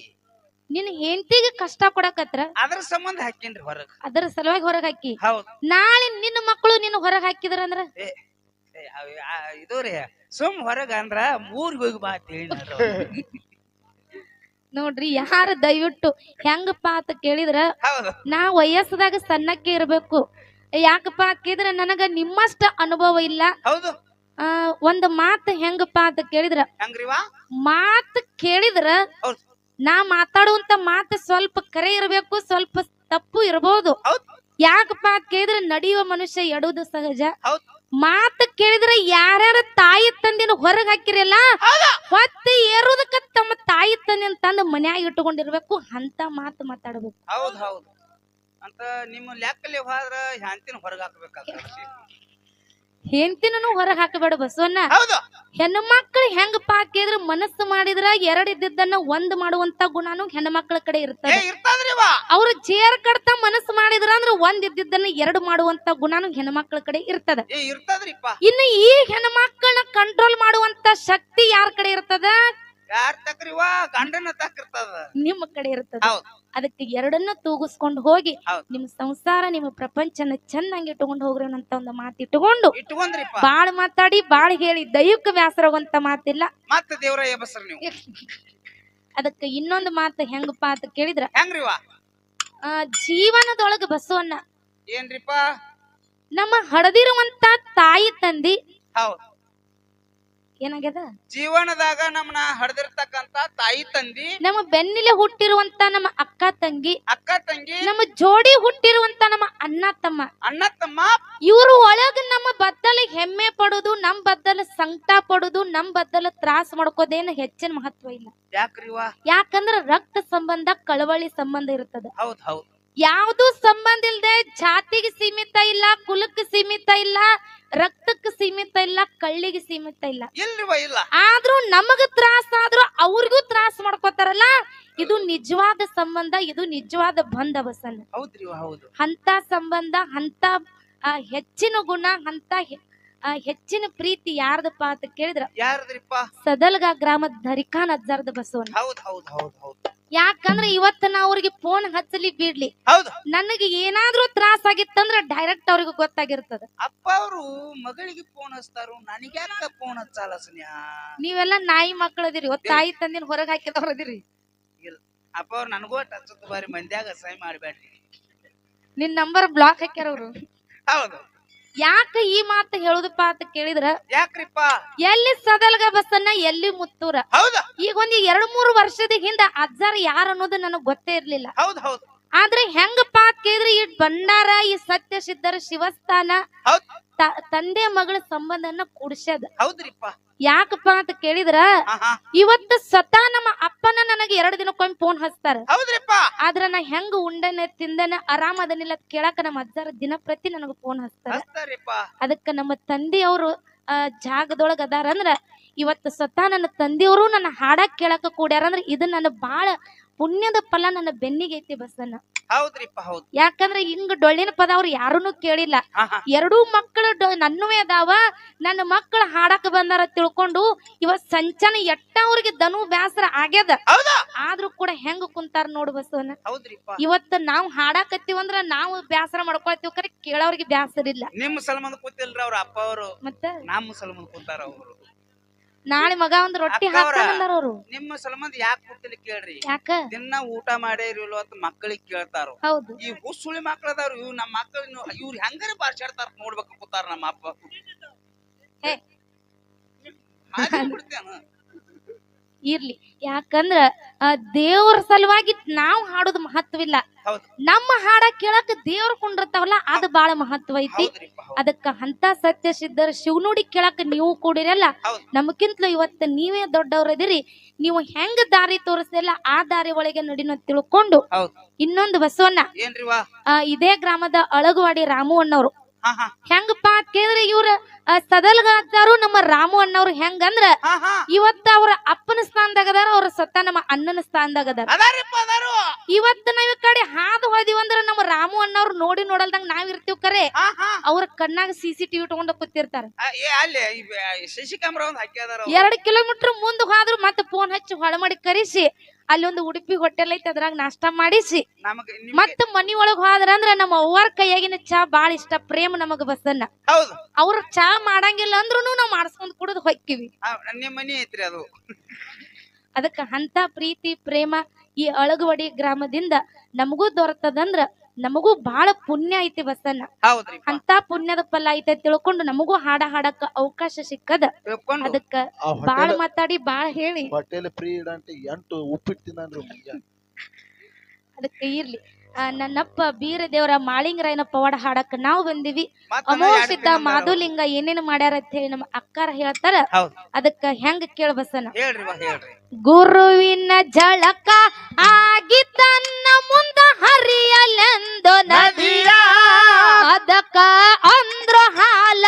ನಿನ್ ಹೆಂಡತಿಗೆ ಕಷ್ಟ ಕೊಡಕತ್ರ
ಅದ್ರ ಸಂಬಂಧ ಹಾಕಿನ್ರಿ ಹೊರಗ್?
ಅದರ ಸಲುವಾಗಿ ಹೊರಗ್ ಹಾಕಿ.
ಹೌದು.
ನಾಳೆ ನಿನ್ನ ಮಕ್ಕಳು ನಿನ್ನ ಹೊರಗ್ ಹಾಕಿದ್ರ ಅಂದ್ರ?
ಏ, ಅವ್- ಇದು ರೀ ಸುಮ್ ಹೊರಗ ಅಂದ್ರ ಮೂರ್ಗ್ ಹೋಗಿ ಬಾ ಅಂತ.
ನೋಡ್ರಿ ಯಾರ ದಯವಿಟ್ಟು ಹೆಂಗಪ್ಪ ಅಂತ ಕೇಳಿದ್ರ
ಹೌದು.
ನಾ ವಯಸ್ಸದಾಗ ಸಣ್ಣಕ್ಕೆ ಇರ್ಬೇಕು. ಯಾಕಪ್ಪ ಅಂತ ಕೇಳಿದ್ರ ನನಗ ನಿಮ್ಮಷ್ಟ ಅನುಭವ ಇಲ್ಲ.
ಹೌದು.
ಆ ಒಂದ್ ಮಾತು ಹೆಂಗಪ್ಪ ಅಂತ ಕೇಳಿದ್ರ?
ಹೆಂಗ್ರಿವಾ
ಮಾತು ಕೇಳಿದ್ರ
ಹೌದ್.
ನಾ ಮಾತಾಡುವಂತ ಮಾತು ಸ್ವಲ್ಪ ಕರೆ ಇರಬೇಕು ಸ್ವಲ್ಪ ತಪ್ಪು ಇರಬಹುದು
ಹೌದ್.
ಯಾಕಪ್ಪ ಕೇಳಿದ್ರೆ ನಡೆಯುವ ಮನುಷ್ಯ ಎಡುವುದು ಸಹಜ. ಮಾತು ಕೇಳಿದ್ರೆ ಯಾರ್ಯಾರ ತಾಯಿ ತಂದಿನ ಹೊರಗೆ ಹಾಕಿರಲ್ಲ ಏರುದಕ್ಕ ಏರೋದಕ್ಕ ತಮ್ಮ ತಾಯಿ ತಂದಿನ ತಂದು ಮನ್ಯಾಗ ಇಟ್ಟುಕೊಂಡಿರ್ಬೇಕು ಅಂತ ಮಾತು ಮಾತಾಡ್ಬೇಕು.
ಹೌದ್ ಹೌದು. ಅಂತ ನಿಮ್ಮ ಲೆಕ್ಕಲ್ಲಿ ಹೋದ್ರ ಹ್ಯಾಂತಿನ ಹೊರಗ್ ಹಾಕ್ಬೇಕಾಗ್ತದೆ.
ಹೆಂಡತಿನೂ ಹೊರಗೆ ಹಾಕಬೇಡ ಬಸವಣ್ಣ.
ಹೌದು.
ಹೆಣ್ಣು ಮಕ್ಕಳು ಹೆಂಗ ಪಾಕಿದ್ರ ಮನಸ್ಸು ಮಾಡಿದ್ರ ಎರಡಿದ್ದನ್ನ ಒಂದ್ ಮಾಡುವಂತ ಗುಣಾನು ಹೆಣ್ಣು ಮಕ್ಕಳ ಕಡೆ ಇರ್ತದೆ. ಅವ್ರು ಚೇರ್ ಕಡ್ತ ಮನಸ್ಸು ಮಾಡಿದ್ರ ಅಂದ್ರ ಒಂದ್ ಇದ್ದಿದ್ದನ್ನ ಎರಡು ಮಾಡುವಂತ ಗುಣಾನು ಹೆಣ್ಣು ಮಕ್ಕಳ ಕಡೆ ಇರ್ತದೆ. ಇನ್ನು ಈ ಹೆಣ್ಣು ಮಕ್ಕಳನ್ನ ಕಂಟ್ರೋಲ್ ಮಾಡುವಂತ ಶಕ್ತಿ ಯಾರ ಕಡೆ ಇರ್ತದ?
ಯಾರ್ ತಕ್ರಿವ ಗಂಡನ ತಕ್ಕಿರ್ತದ
ನಿಮ್ಮ ಕಡೆ ಇರ್ತದ.
ಹೌದ್.
ಅದಕ್ಕೆ ಎರಡನ್ನ ತೂಗಿಸ್ಕೊಂಡು ಹೋಗಿ
ಹೌದ್.
ನಿಮ್ಮ ಸಂಸಾರ ನಿಮ್ಮ ಪ್ರಪಂಚನ ಚೆನ್ನಾಗಿ ಇಟ್ಕೊಂಡು ಹೋಗ್ರಿ ಅಂತ ಒಂದು ಮಾತು
ಇಟ್ಕೊಂಡ್ರಿಪ್ಪ.
ಬಾಳ್ ಮಾತಾಡಿ ಬಾಳ್ ಹೇಳಿ. ದೈವಕ್ಕೆ ವ್ಯಾಸರಾಗುವಂತ ಮಾತಿಲ್ಲ.
ಮತ್ತ ದೇವ್ರ ಎಬಸ್ರ ನೀವು.
ಅದಕ್ಕೆ ಇನ್ನೊಂದು ಮಾತು ಹೆಂಗಪ್ಪ ಅಂತ ಕೇಳಿದ್ರ? ಆ ಜೀವನದೊಳಗ ಬಸವಣ್ಣ.
ಏನ್ರಿಪ್ಪ?
ನಮ್ಮ ಹಡದಿರುವಂತ ತಾಯಿ ತಂದಿ
ಹೌದ್.
ಏನಾಗ್ಯದ?
ಜೀವನದಾಗ ನಮ್ಮನ್ನ ಹಡ್ದಿರ್ತಕ್ಕಂತ ತಾಯಿ ತಂದಿ
ನಮ್ಮ ಬೆನ್ನಿಲೆ ಹುಟ್ಟಿರುವಂತ ನಮ್ಮ ಅಕ್ಕ ತಂಗಿ
ಅಕ್ಕ ತಂಗಿ
ನಮ್ಮ ಜೋಡಿ ಹುಟ್ಟಿರುವಂತ ನಮ್ಮ ಅಣ್ಣ ತಮ್ಮ.
ಅಣ್ಣ ತಮ್ಮ.
ಇವರು ಒಳಗ ನಮ್ಮ ಬದ್ದಲ ಹೆಮ್ಮೆ ಪಡೋದು ನಮ್ ಬದ್ದಲ ಸಂಕಟ ಪಡೋದು ನಮ್ ಬದ್ದಲ ತ್ರಾಸ ಮಾಡ್ಕೋದೇನು ಹೆಚ್ಚಿನ ಮಹತ್ವ ಇಲ್ಲ.
ಯಾಕ್ರಿವಾ
ಯಾಕಂದ್ರ ರಕ್ತ ಸಂಬಂಧ ಕಳವಳಿ ಸಂಬಂಧ ಇರ್ತದ.
ಹೌದ್ ಹೌದ್.
ಯಾವ್ದು ಸಂಬಂಧ ಇಲ್ಲದೆ ಜಾತಿಗೆ ಸೀಮಿತ ಇಲ್ಲ ಕುಲಕ್ಕೆ ಸೀಮಿತ ಇಲ್ಲ ರಕ್ತಕ್ಕೆ ಸೀಮಿತ ಇಲ್ಲ ಕಳ್ಳಿಗೆ ಸೀಮಿತ ಇಲ್ಲ.
ಇಲ್ಲ?
ಆದ್ರೂ ನಮಗ ತ್ರಾಸ ಆದ್ರೂ ಅವ್ರಿಗೂ ತ್ರಾಸ ಮಾಡ್ಕೋತಾರಲ್ಲ ಇದು ನಿಜವಾದ ಸಂಬಂಧ ಇದು ನಿಜವಾದ ಬಂಧ ಬಸನ್
ಹಂತ ಹೌದು.
ಅಂತ ಸಂಬಂಧ ಅಂತ ಹೆಚ್ಚಿನ ಗುಣ ಅಂತ ಆ, ಹೆಚ್ಚಿನ ಪ್ರೀತಿ ಯಾರ್ದಪ್ಪ ಅಂತ ಕೇಳಿದ್ರ?
ಯಾರದ್ರಿಪ್ಪ?
ಸದಲ್ಗ ಗ್ರಾಮದ ಧರಿಕಾನ್ ಅಜ್ಜಾರ್ದ ಬಸವನ್.
ಹೌದ್ ಹೌದ್ ಹೌದ್ ಹೌದ್.
ಯಾಕಂದ್ರ ಇವತ್ತ ನಾ ಅವ್ರಿಗೆ ಫೋನ್ ಹಚ್ಚಲಿ ಬಿಡ್ಲಿ.
ಹೌದು.
ನನಗೆ ಏನಾದ್ರೂ ತ್ರಾಸ ಆಗಿತ್ತಂದ್ರ ಡೈರೆಕ್ಟ್ ಅವ್ರಿಗೆ ಗೊತ್ತಾಗಿರ್ತದ.
ಅಪ್ಪ ಅವರು ಮಗಳಿಗೆ ಫೋನ್ ಹಚ್ತಾರು? ನನಗ್ಯಾಕ ಫೋನ್ ಹಚ್ಚಲ್ಲ ಸುನ್ಯಾ?
ನೀವೆಲ್ಲ ನಾಯಿ ಮಕ್ಕಳದಿರಿ ಒತ್ತ ತಾಯಿ ತಂದಿನ ಹೊರಗ್ ಹಾಕಿದವ್ರದಿರಿ.
ಅಪ್ಪ ಅವ್ರು ನನಗೂ ಟಚ್ ಬಾರಿ ಮಂದ್ಯಾಗ ಸಹಿ ಮಾಡ್ಬೇಡ್ರಿ
ನಿನ್ ನಂಬರ್ ಬ್ಲಾಕ್ ಹಾಕ್ಯಾರ ಅವ್ರು.
ಹೌದು.
ಯಾಕ ಈ ಮಾತು ಹೇಳುದಪ್ಪ ಅಂತ ಕೇಳಿದ್ರ?
ಯಾಕ್ರಿಪ್ಪ?
ಎಲ್ಲಿ ಸದಲ್ಗ ಬಸ್ಸನ್ನ ಎಲ್ಲಿ ಮುತ್ತೂರ?
ಹೌದಾ.
ಈಗ ಒಂದ್ ಎರಡ್ ಮೂರು ವರ್ಷದ ಹಿಂದ ಅಜ್ಜಾರ್ ಯಾರ ಅನ್ನೋದು ನನಗ್ ಗೊತ್ತೇ ಇರ್ಲಿಲ್ಲ.
ಹೌದ್ ಹೌದ್.
ಆದ್ರೆ ಹೆಂಗಪ್ಪ ಅಂತ ಕೇಳಿದ್ರೆ? ಈ ಭಂಡಾರ ಈ ಸತ್ಯ ಸಿದ್ಧರ ಶಿವಸ್ಥಾನ ತಂದೆ ಮಗಳ ಸಂಬಂಧನ ಕುಡ್ಸದ
ಹೌದ್ರಿಪ್ಪ.
ಯಾಕಪ್ಪ ಅಂತ ಕೇಳಿದ್ರ? ಇವತ್ತು ಸತ ನಮ್ಮ ಅಪ್ಪನ ನನಗೆ ಎರಡು ದಿನಕ್ಕೊಮ್ಮೆ ಫೋನ್ ಹಚ್ತಾರ.
ಹೌದ್ರಿಪ್ಪ.
ಆದ್ರ ನಾ ಹೆಂಗ ಉಂಡನ ತಿಂದನ ಆರಾಮ ಅದನ್ನೆಲ್ಲ ಕೇಳಾಕ ನಮ್ಮ ಅಜ್ಜಾರ ದಿನಪ್ರತಿ ನನಗ ಫೋನ್ ಹಚ್ತಾರ. ಅದಕ್ಕ ನಮ್ಮ ತಂದೆಯವರು ಜಾಗದೊಳಗ ಅದಾರ ಅಂದ್ರ ಇವತ್ತು ಸತ ನನ್ನ ತಂದೆಯವರು ನನ್ನ ಹಾಡ ಕೇಳಕ ಕೂಡ್ಯಾರ ಅಂದ್ರ ಇದು ನನ್ನ ಬಾಳ ಪುಣ್ಯದ ಫಲ ನನ್ನ ಬೆನ್ನಿಗೆ ಐತಿ ಬಸವಣ್ಣ.
ಹೌದ್ರಿಪ್ಪ ಹೌದು.
ಯಾಕಂದ್ರೆ ಹಿಂಗ ಡೊಳ್ಳಿನ ಪದ ಅವ್ರು ಯಾರೂನು ಕೇಳಿಲ್ಲ. ಎರಡೂ ಮಕ್ಕಳು ನನ್ನವೇ ಅದಾವ ನನ್ನ ಮಕ್ಕಳು ಹಾಡಕ್ ಬಂದಾರ ತಿಳ್ಕೊಂಡು ಇವತ್ ಸಂಚನ ಎಟ್ಟ ಅವ್ರಿಗೆ ದನು ಬ್ಯಾಸರ ಆಗ್ಯದ. ಆದ್ರೂ ಕೂಡ ಹೆಂಗ್ ಕುಂತಾರ ನೋಡು ಬಸವನ ಇವತ್ತ ನಾವ್ ಹಾಡಾಕತ್ತೀವಂದ್ರ ನಾವು ಬ್ಯಾಸರ ಮಾಡ್ಕೊಳ್ತೀವಿ ಕರೆ ಕೇಳೋರ್ಗೆ ಬ್ಯಾಸರ ಇಲ್ಲ
ನಿಮ್ ಸಲ್ಮಂದ್ ಕೂತಿಲ್ರ ಅವ್ರ ಅಪ್ಪ ಅವರು.
ಮತ್ತೆ?
ನಮ್ ಸಲ್ಮಂದ್ ಕೂತಾರ ಅವರು.
ನಾಳೆ ಮಗ ಒಂದ್ ರೊಟ್ಟಿ
ಹಾಕ್ತಾರ ಅವ್ರ. ನಿಮ್ಮ ಸಲಮಂದ್ ಯಾಕೆ ಕೊಡ್ತೀನಿ ಕೇಳ್ರಿ?
ಯಾಕ?
ದಿನ ಊಟ ಮಾಡೇ ಇರಲ್ಲ ಅಂತ ಮಕ್ಕಳಿಗೆ ಕೇಳ್ತಾರ.
ಹೌದು.
ಈ ಹುಸುಳಿ ಮಕ್ಕಳ ಅದಾವ್ರು ಇವ್ ನಮ್ಮ ಮಕ್ಕಳು ಇವ್ರು ಹೆಂಗಾರ ಬಾರ್ಸಾಡ್ತಾರ ನೋಡ್ಬೇಕು ಕೂತಾರ ನಮ್ಮ ಅಪ್ಪ. ಬಿಡ್ತೇನ?
ಇರ್ಲಿ. ಯಾಕಂದ್ರ ಆ, ದೇವ್ರ ಸಲುವಾಗಿ ನಾವು ಹಾಡೋದು ಮಹತ್ವಿಲ್ಲ
ಇಲ್ಲ
ನಮ್ಮ ಹಾಡ ಕೇಳಕ್ ದೇವ್ರ ಕುಂಡಿರ್ತಾವಲ್ಲ ಅದು ಬಾಳ ಮಹತ್ವ ಐತಿ. ಅದಕ್ಕ ಅಂತ ಸತ್ಯ ಸಿದ್ಧರ ಶಿವನುಡಿ ಕೇಳಕ್ ನೀವು ಕೂಡಿರಲ್ಲ ನಮಗಿಂತಲೂ ಇವತ್ತ ನೀವೇ ದೊಡ್ಡವ್ರದಿರಿ ನೀವು ಹೆಂಗ್ ದಾರಿ ತೋರಿಸಿಲ್ಲ ಆ ದಾರಿ ಒಳಗೆ ನಡಿನ ತಿಳ್ಕೊಂಡು ಇನ್ನೊಂದು ಬಸವಣ್ಣ. ಇದೇ ಗ್ರಾಮದ ಅಳಗವಾಡಿ ರಾಮು ಅಣ್ಣವ್ರು ಹೆಂಗಪ್ಪ ಅಂತ ಕೇಳಿದ್ರೆ ಇವ್ರ ಸದಲ್ಗಾಚಾರು ನಮ್ಮ ರಾಮು ಅಣ್ಣವ್ರು ಹೆಂಗಂದ್ರ ಇವತ್ತ ಅವ್ರ ಅಪ್ಪನ ಸ್ಥಾನದಾಗ ಅದಾರ ಅವ್ರ ಸತ್ತ ನಮ್ಮ ಅಣ್ಣನ ಸ್ಥಾನದಾಗ ಅದಾರ. ಇವತ್ತು ನಾವ್ ಈ ಕಡೆ ಹಾದು ಹೋದಿವಂದ್ರ ನಮ್ಮ ರಾಮು ಅಣ್ಣವ್ರು ನೋಡಿ ನೋಡಲ್ದಂಗ ನಾವ್ ಇರ್ತೀವಿ ಕರೆ. ಅವ್ರ ಕಣ್ಣಾಗ ಸಿ ಸಿ ಟಿವಿ ತಗೊಂಡ ಕೂತಿರ್ತಾರ. ಎರಡ್ ಕಿಲೋಮೀಟರ್ ಮುಂದ್ ಹೋದ್ರು ಮತ್ತೆ ಫೋನ್ ಹಚ್ಚಿ ಹೊಳ ಮಾಡಿ ಕರೆಸಿ. ಅಲ್ಲಿ ಒಂದು ಉಡುಪಿ ಹೋಟೆಲ್ ಐತಿ ಅದ್ರಾಗ ನಾಷ್ಟ ಮಾಡಿಸಿ.
ನಮಗ ನಿಮ್ಗೆ
ಮತ್ತ ಮನಿ ಒಳಗ್ ಹೋದ್ರ ಅಂದ್ರ ನಮ್ಮ ಅವ್ವಾರ ಕೈಯಾಗಿನ ಚಾ ಬಾಳ ಇಷ್ಟ ಪ್ರೇಮ ನಮಗ ಬಸ್ಸನ್ನ
ಹೌದು.
ಅವ್ರ ಚಾ ಮಾಡಂಗಿಲ್ಲ ಅಂದ್ರೂ ನಾವ್ ಮಾಡ್ಸ್ಕೊಂಡ್ ಕುಡಿದ್ ಹೊಕ್ಕಿವಿ.
ಆ, ಮನೆ ಮನಿ ಐತ್ರಿ ಅದು.
ಅದಕ್ಕ ಅಂತ ಪ್ರೀತಿ ಪ್ರೇಮ ಈ ಅಳಗವಡಿ ಗ್ರಾಮದಿಂದ ನಮಗೂ ದೊರತದಂದ್ರ ನಮಗೂ ಬಹಳ ಪುಣ್ಯ ಐತಿ ಬಸ್ಸನ್ನ
ಹೌದ್ರಿ
ಅಂತ ಪುಣ್ಯದ ಫಲ ಐತೆ ತಿಳ್ಕೊಂಡು ನಮಗೂ ಹಾಡ ಹಾಡಕ್ಕ ಅವಕಾಶ ಸಿಕ್ಕದ. ಅದಕ್ಕ ಬಾಳ ಮಾತಾಡಿ ಬಾಳ ಹೇಳಿ.
ಹೊಟ್ಟೆಲಿ ಫ್ರೀ ಇಡಂತ ಎಂಟು ಉಪ್ಪಿಟ್ಟು
ಅದಕ್ಕ ಇರ್ಲಿ. ನನ್ನಪ್ಪ ನನ್ನಪ್ಪ ಬೀರದೇವರ ಮಾಳಿಂಗರಾಯನ ಪವಾಡ ಹಾಡಕ್ ನಾವು ಬಂದಿವಿ.
ಅಮೋಷಿತ.
ಮಾಧುಲಿಂಗ ಏನೇನು ಮಾಡ್ಯಾರ ಅಂತ ಹೇಳಿ ನಮ್ಮ ಅಕ್ಕಾರ ಹೇಳ್ತಾರ.
ಹೌದ್.
ಅದಕ್ಕ ಹೆಂಗ ಕೇಳ ಬಸನ
ಹೇಳ್ರಿ ವಾ ಹೇಳ್ರಿ.
ಗುರುವಿನ ಜಳಕ ಆಗಿ ತನ್ನ ಮುಂದ ಹರಿಯಲೆಂದು ನದಿಯ ಅದಕ್ಕ ಅಂದ್ರ ಹಾಲ